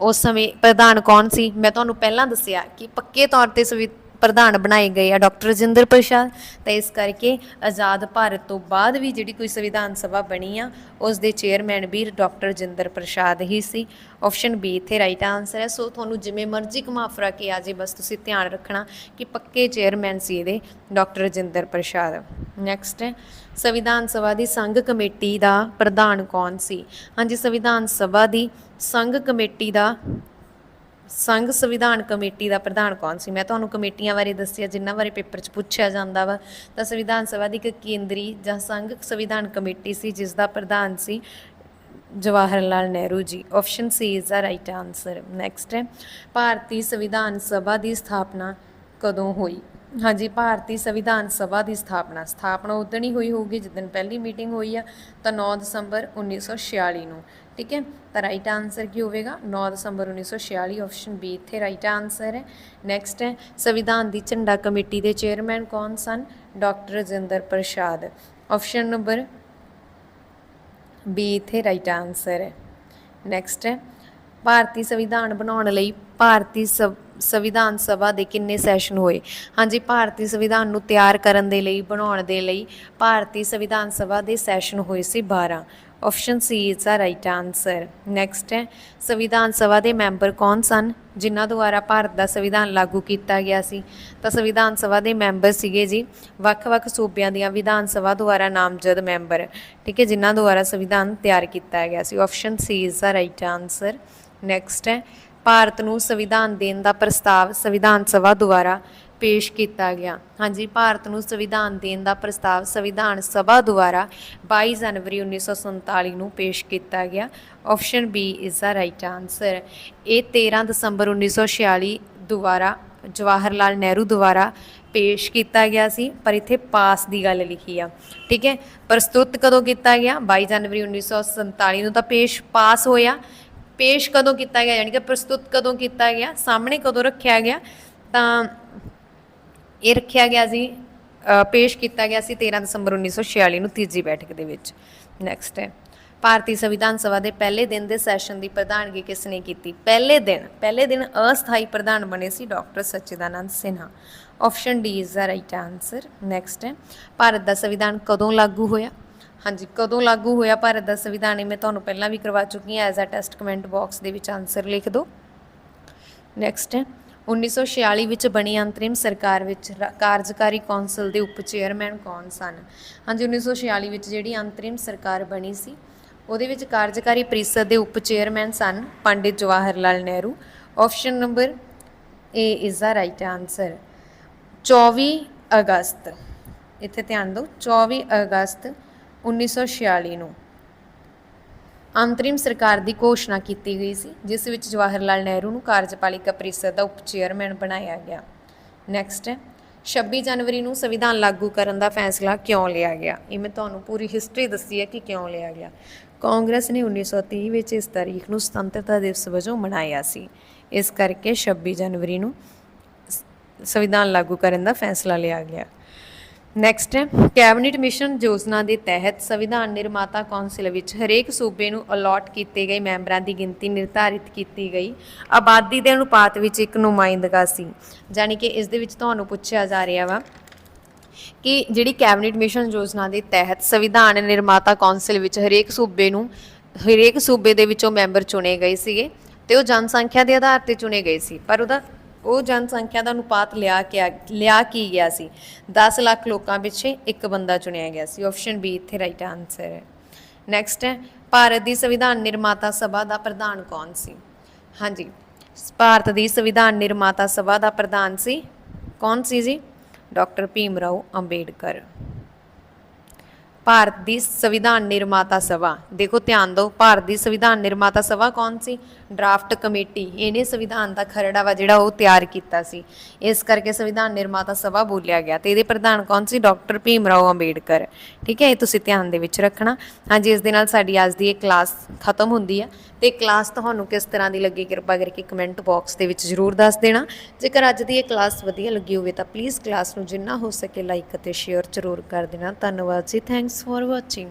ਉਸ ਸਮੇਂ ਪ੍ਰਧਾਨ ਕੌਣ ਸੀ? ਮੈਂ ਤੁਹਾਨੂੰ ਪਹਿਲਾਂ ਦੱਸਿਆ ਕਿ ਪੱਕੇ ਤੌਰ ਤੇ ਸੰਵਿ- ਪ੍ਰਧਾਨ ਬਣਾਏ ਗਏ ਆ ਡਾਕਟਰ ਰਜਿੰਦਰ ਪ੍ਰਸਾਦ। ਤਾਂ ਇਸ ਕਰਕੇ ਆਜ਼ਾਦ ਭਾਰਤ ਤੋਂ ਬਾਅਦ ਵੀ ਜਿਹੜੀ ਕੋਈ ਸੰਵਿਧਾਨ ਸਭਾ ਬਣੀ ਆ, ਉਸ ਦੇ ਚੇਅਰਮੈਨ ਵੀ ਡਾਕਟਰ ਰਜਿੰਦਰ ਪ੍ਰਸਾਦ ਹੀ ਸੀ। ਆਪਸ਼ਨ ਬੀ ਇੱਥੇ ਰਾਈਟ ਆਨਸਰ ਹੈ। ਸੋ ਤੁਹਾਨੂੰ ਜਿਵੇਂ ਮਰਜ਼ੀ ਘੁਮਾ ਫਿਰਾ ਕੇ ਆ ਜੇ, ਬਸ ਤੁਸੀਂ ਧਿਆਨ ਰੱਖਣਾ ਕਿ ਪੱਕੇ ਚੇਅਰਮੈਨ ਸੀ ਇਹਦੇ, ਡਾਕਟਰ ਰਜਿੰਦਰ ਪ੍ਰਸਾਦ। ਨੈਕਸਟ ਹੈ ਸੰਵਿਧਾਨ ਸਭਾ ਦੀ ਸੰਘ ਕਮੇਟੀ ਦਾ ਪ੍ਰਧਾਨ ਕੌਣ ਸੀ? ਹਾਂਜੀ, ਸੰਵਿਧਾਨ ਸਭਾ ਦੀ ਸੰਘ ਕਮੇਟੀ ਦਾ ਸੰਘ ਸੰਵਿਧਾਨ ਕਮੇਟੀ ਦਾ ਪ੍ਰਧਾਨ ਕੌਣ ਸੀ? ਮੈਂ ਤੁਹਾਨੂੰ ਕਮੇਟੀਆਂ ਬਾਰੇ ਦੱਸਿਆ, ਜਿਨ੍ਹਾਂ ਬਾਰੇ ਪੇਪਰ 'ਚ ਪੁੱਛਿਆ ਜਾਂਦਾ ਵਾ। ਤਾਂ ਸੰਵਿਧਾਨ ਸਭਾ ਦੀ ਇੱਕ ਕੇਂਦਰੀ ਜਾਂ ਸੰਘ ਸੰਵਿਧਾਨ ਕਮੇਟੀ ਸੀ, ਜਿਸ ਦਾ ਪ੍ਰਧਾਨ ਸੀ Jawahar Lal Nehru ji. Option C is the right answer next ਹੈ। ਭਾਰਤੀ ਸੰਵਿਧਾਨ ਸਭਾ ਦੀ ਸਥਾਪਨਾ ਕਦੋਂ ਹੋਈ? ਹਾਂਜੀ, ਭਾਰਤੀ ਸੰਵਿਧਾਨ ਸਭਾ ਦੀ ਸਥਾਪਨਾ। ਸਥਾਪਨਾ ਉਦੋਂ ਹੀ ਹੋਈ ਹੋਊਗੀ ਜਿੱਦਣ ਪਹਿਲੀ ਮੀਟਿੰਗ ਹੋਈ ਆ, ਤਾਂ 9 ਦਸੰਬਰ 1946 ਨੂੰ। ਠੀਕ ਹੈ? ਤਾਂ ਰਾਈਟ ਆਨਸਰ ਕੀ ਹੋਵੇਗਾ? 9 ਦਸੰਬਰ 1946 ਆਪਸ਼ਨ ਬੀ ਇੱਥੇ ਰਾਈਟ ਆਨਸਰ ਹੈ। ਨੈਕਸਟ ਹੈ, ਸੰਵਿਧਾਨ ਦੀ ਝੰਡਾ ਕਮੇਟੀ ਦੇ ਚੇਅਰਮੈਨ ਕੌਣ ਸਨ? Doctor Rajinder Prasad. Option number B ਇੱਥੇ ਰਾਈਟ ਆਨਸਰ ਹੈ। ਨੈਕਸਟ ਹੈ, ਭਾਰਤੀ ਸੰਵਿਧਾਨ ਬਣਾਉਣ ਲਈ ਭਾਰਤੀ ਸੰ- ਸੰਵਿਧਾਨ ਸਭਾ ਦੇ ਕਿੰਨੇ ਸੈਸ਼ਨ ਹੋਏ? ਹਾਂਜੀ, ਭਾਰਤੀ ਸੰਵਿਧਾਨ ਨੂੰ ਤਿਆਰ ਕਰਨ ਦੇ ਲਈ, ਬਣਾਉਣ ਦੇ ਲਈ ਭਾਰਤੀ ਸੰਵਿਧਾਨ ਸਭਾ ਦੇ ਸੈਸ਼ਨ ਹੋਏ ਸੀ 12 option C is the right answer next ਹੈ, ਸੰਵਿਧਾਨ ਸਭਾ ਦੇ ਮੈਂਬਰ ਕੌਣ ਸਨ? ਜਿਨ੍ਹਾਂ ਦੁਆਰਾ ਭਾਰਤ ਦਾ ਸੰਵਿਧਾਨ ਲਾਗੂ ਕੀਤਾ ਗਿਆ ਸੀ? ਤਾਂ ਸੰਵਿਧਾਨ ਸਭਾ ਦੇ ਮੈਂਬਰ ਸੀਗੇ ਜੀ, ਵੱਖ-ਵੱਖ ਸੂਬਿਆਂ ਦੀਆਂ ਵਿਧਾਨ ਸਭਾ ਦੁਆਰਾ ਨਾਮਜ਼ਦ ਮੈਂਬਰ, ਠੀਕ ਹੈ, ਜਿਨ੍ਹਾਂ ਦੁਆਰਾ ਸੰਵਿਧਾਨ ਤਿਆਰ ਕੀਤਾ ਗਿਆ ਸੀ। Option C is the right answer next ਹੈ ਭਾਰਤ ਨੂੰ ਸੰਵਿਧਾਨ ਦੇਣ ਦਾ ਪ੍ਰਸਤਾਵ ਸੰਵਿਧਾਨ ਸਭਾ ਦੁਆਰਾ ਪੇਸ਼ ਕੀਤਾ ਗਿਆ। ਹਾਂਜੀ, ਭਾਰਤ ਨੂੰ ਸੰਵਿਧਾਨ ਦੇਣ ਦਾ ਪ੍ਰਸਤਾਵ ਸੰਵਿਧਾਨ ਸਭਾ ਦੁਆਰਾ 22 ਜਨਵਰੀ 1947 ਨੂੰ ਪੇਸ਼ ਕੀਤਾ ਗਿਆ। Option B is the right answer ਇਹ 13 ਦਸੰਬਰ 1946 ਦੁਆਰਾ ਜਵਾਹਰ ਲਾਲ ਨਹਿਰੂ ਦੁਆਰਾ ਪੇਸ਼ ਕੀਤਾ ਗਿਆ ਸੀ, ਪਰ ਇੱਥੇ ਪਾਸ ਦੀ ਗੱਲ ਲਿਖੀ ਆ। ਠੀਕ ਹੈ? ਪ੍ਰਸਤੁਤ ਕਦੋਂ ਕੀਤਾ ਗਿਆ? 22 ਜਨਵਰੀ 1947 ਨੂੰ ਤਾਂ ਪੇਸ਼ ਪਾਸ ਹੋਇਆ। ਪੇਸ਼ ਕਦੋਂ ਕੀਤਾ ਗਿਆ, ਯਾਨੀ ਕਿ ਪ੍ਰਸਤੁਤ ਕਦੋਂ ਕੀਤਾ ਗਿਆ, ਸਾਹਮਣੇ ਕਦੋਂ ਰੱਖਿਆ ਗਿਆ, ਤਾਂ ਇਹ ਰੱਖਿਆ ਗਿਆ ਸੀ ਪੇਸ਼ ਕੀਤਾ ਗਿਆ ਸੀ 13 ਦਸੰਬਰ 1946 ਨੂੰ ਤੀਜੀ ਬੈਠਕ ਦੇ ਵਿੱਚ। ਨੈਕਸਟ ਹੈ। ਭਾਰਤੀ ਸੰਵਿਧਾਨ ਸਭਾ ਦੇ ਪਹਿਲੇ ਦਿਨ ਦੇ ਸੈਸ਼ਨ ਦੀ ਪ੍ਰਧਾਨਗੀ ਕਿਸ ਨੇ ਕੀਤੀ? ਪਹਿਲੇ ਦਿਨ ਪਹਿਲੇ ਦਿਨ ਅਸਥਾਈ ਪ੍ਰਧਾਨ ਬਣੇ ਸੀ doctor Sachchidananda Sinha. Option D is the right answer next ਹੈ। ਭਾਰਤ ਦਾ ਸੰਵਿਧਾਨ ਕਦੋਂ ਲਾਗੂ ਹੋਇਆ? ਹਾਂਜੀ, ਕਦੋਂ ਲਾਗੂ ਹੋਇਆ ਭਾਰਤ ਦਾ ਸੰਵਿਧਾਨ? ਇਹ ਮੈਂ ਤੁਹਾਨੂੰ ਪਹਿਲਾਂ ਵੀ ਕਰਵਾ ਚੁੱਕੀ ਹਾਂ। As a test comment box ਦੇ ਵਿੱਚ ਆਨਸਰ ਲਿਖ ਦਿਓ। ਨੈਕਸਟ ਹੈ 1946 ਵਿੱਚ ਬਣੀ ਅੰਤਰਿਮ ਸਰਕਾਰ ਵਿੱਚ ਕਾਰਜਕਾਰੀ ਕੌਂਸਲ ਦੇ ਉਪ ਚੇਅਰਮੈਨ ਕੌਣ ਸਨ? ਹਾਂਜੀ 1946 ਵਿੱਚ ਜਿਹੜੀ ਅੰਤਰਿਮ ਸਰਕਾਰ ਬਣੀ ਸੀ, ਉਹਦੇ ਵਿੱਚ ਕਾਰਜਕਾਰੀ ਪ੍ਰੀਸ਼ਦ ਦੇ ਉਪ chairman son Pandit Jawahar Lal Nehru. Option number A is the right answer 24 ਅਗਸਤ, ਇੱਥੇ ਧਿਆਨ ਦਿਓ। 24 ਅਗਸਤ 1946 ਨੂੰ। ਅੰਤਰਿਮ ਸਰਕਾਰ ਦੀ ਘੋਸ਼ਣਾ ਕੀਤੀ ਗਈ ਸੀ, ਜਿਸ ਵਿੱਚ ਜਵਾਹਰ ਲਾਲ ਨਹਿਰੂ ਨੂੰ ਕਾਰਜਪਾਲਿਕਾ ਪ੍ਰੀਸ਼ਦ ਦਾ ਉਪ ਚੇਅਰਮੈਨ ਬਣਾਇਆ ਗਿਆ। ਨੈਕਸਟ ਹੈ 26 ਜਨਵਰੀ ਨੂੰ ਸੰਵਿਧਾਨ ਲਾਗੂ ਕਰਨ ਦਾ ਫੈਸਲਾ ਕਿਉਂ ਲਿਆ ਗਿਆ? ਇਹ ਮੈਂ ਤੁਹਾਨੂੰ ਪੂਰੀ ਹਿਸਟਰੀ ਦੱਸੀ ਹੈ ਕਿ ਕਿਉਂ ਲਿਆ ਗਿਆ। ਕਾਂਗਰਸ ਨੇ 1930 ਵਿੱਚ ਇਸ ਤਾਰੀਖ ਨੂੰ ਸੁਤੰਤਰਤਾ ਦਿਵਸ ਵਜੋਂ ਮਨਾਇਆ ਸੀ। ਇਸ ਕਰਕੇ 26 ਜਨਵਰੀ ਨੂੰ ਸੰਵਿਧਾਨ ਲਾਗੂ ਕਰਨ ਦਾ ਫੈਸਲਾ ਲਿਆ ਗਿਆ। ਨੈਕਸਟ ਕੈਬਨਿਟ ਮਿਸ਼ਨ ਯੋਜਨਾ ਦੇ ਤਹਿਤ ਸੰਵਿਧਾਨ ਨਿਰਮਾਤਾ ਕੌਂਸਲ ਵਿੱਚ ਹਰੇਕ ਸੂਬੇ ਨੂੰ ਅਲਾਟ ਕੀਤੇ ਗਏ ਮੈਂਬਰਾਂ ਦੀ ਗਿਣਤੀ ਨਿਰਧਾਰਿਤ ਕੀਤੀ ਗਈ। ਆਬਾਦੀ ਦੇ ਅਨੁਪਾਤ ਵਿੱਚ ਇੱਕ ਨੁਮਾਇੰਦਗਾ ਸੀ। ਯਾਨੀ ਕਿ ਇਸ ਦੇ ਵਿੱਚ ਤੁਹਾਨੂੰ ਪੁੱਛਿਆ ਜਾ ਰਿਹਾ ਵਾ ਕਿ ਜਿਹੜੀ ਕੈਬਨਿਟ ਮਿਸ਼ਨ ਯੋਜਨਾ ਦੇ ਤਹਿਤ ਸੰਵਿਧਾਨ ਨਿਰਮਾਤਾ ਕੌਂਸਲ ਵਿੱਚ ਹਰੇਕ ਸੂਬੇ ਨੂੰ, ਹਰੇਕ ਸੂਬੇ ਦੇ ਵਿੱਚੋਂ ਮੈਂਬਰ ਚੁਣੇ ਗਏ ਸੀਗੇ ਤੇ ਉਹ ਜਨਸੰਖਿਆ ਦੇ ਆਧਾਰ ਤੇ ਚੁਣੇ ਗਏ ਸੀ। ਪਰ ਉਹਦਾ ਉਹ ਜਨਸੰਖਿਆ ਦਾ ਅਨੁਪਾਤ ਲਿਆ ਕੇ ਲਿਆ ਕੀ ਗਿਆ ਸੀ? 10 ਲੱਖ ਲੋਕਾਂ ਪਿੱਛੇ ਇੱਕ ਬੰਦਾ ਚੁਣਿਆ ਗਿਆ ਸੀ। ਆਪਸ਼ਨ ਬੀ ਇੱਥੇ ਰਾਈਟ ਆਨਸਰ ਹੈ। ਨੈਕਸਟ ਹੈ, ਭਾਰਤ ਦੀ ਸੰਵਿਧਾਨ ਨਿਰਮਾਤਾ ਸਭਾ ਦਾ ਪ੍ਰਧਾਨ ਕੌਣ ਸੀ? ਹਾਂਜੀ, ਭਾਰਤ ਦੀ ਸੰਵਿਧਾਨ ਨਿਰਮਾਤਾ ਸਭਾ ਦਾ ਪ੍ਰਧਾਨ ਸੀ ਕੌਣ ਸੀ ਜੀ? ਡਾਕਟਰ ਭੀਮ ਰਾਓ ਅੰਬੇਡਕਰ। ਭਾਰਤ ਦੀ ਸੰਵਿਧਾਨ ਨਿਰਮਾਤਾ ਸਭਾ। ਦੇਖੋ ਧਿਆਨ ਦਿਓ, ਭਾਰਤ ਦੀ ਸੰਵਿਧਾਨ ਨਿਰਮਾਤਾ ਸਭਾ ਕੌਣ ਸੀ? Draft committee. ਇਹਨੇ ਸੰਵਿਧਾਨ ਦਾ ਖਰੜਾ ਵਾ ਜਿਹੜਾ ਉਹ ਤਿਆਰ ਕੀਤਾ ਸੀ। ਇਸ ਕਰਕੇ ਸੰਵਿਧਾਨ ਨਿਰਮਾਤਾ ਸਭਾ ਬੋਲਿਆ ਗਿਆ ਤੇ ਇਹਦੇ ਪ੍ਰਧਾਨ ਕੌਣ ਸੀ? ਡਾਕਟਰ ਭੀਮ ਰਾਓ ਅੰਬੇਡਕਰ। ਠੀਕ ਹੈ, ਇਹ ਤੁਸੀਂ ਧਿਆਨ ਦੇ ਵਿੱਚ ਰੱਖਣਾ। ਹਾਂਜੀ, ਇਸ ਦੇ ਨਾਲ ਸਾਡੀ ਅੱਜ ਦੀ ਇਹ ਕਲਾਸ ਖਤਮ ਹੁੰਦੀ ਹੈ। ਤੇ ਕਲਾਸ ਤੁਹਾਨੂੰ ਕਿਸ ਤਰ੍ਹਾਂ ਦੀ ਲੱਗੀ, ਕਿਰਪਾ ਕਰਕੇ ਕਮੈਂਟ ਬਾਕਸ ਦੇ ਵਿੱਚ ਜ਼ਰੂਰ ਦੱਸ ਦੇਣਾ। ਜੇਕਰ ਅੱਜ ਦੀ ਇਹ ਕਲਾਸ ਵਧੀਆ ਲੱਗੀ ਹੋਵੇ ਤਾਂ ਪਲੀਜ਼ ਕਲਾਸ ਨੂੰ ਜਿੰਨਾ ਹੋ ਸਕੇ ਲਾਈਕ ਅਤੇ ਸ਼ੇਅਰ ਜ਼ਰੂਰ ਕਰ ਦੇਣਾ। ਧੰਨਵਾਦ ਜੀ ਥੈਂਕਸ ਫॉर ਵਾਚਿੰਗ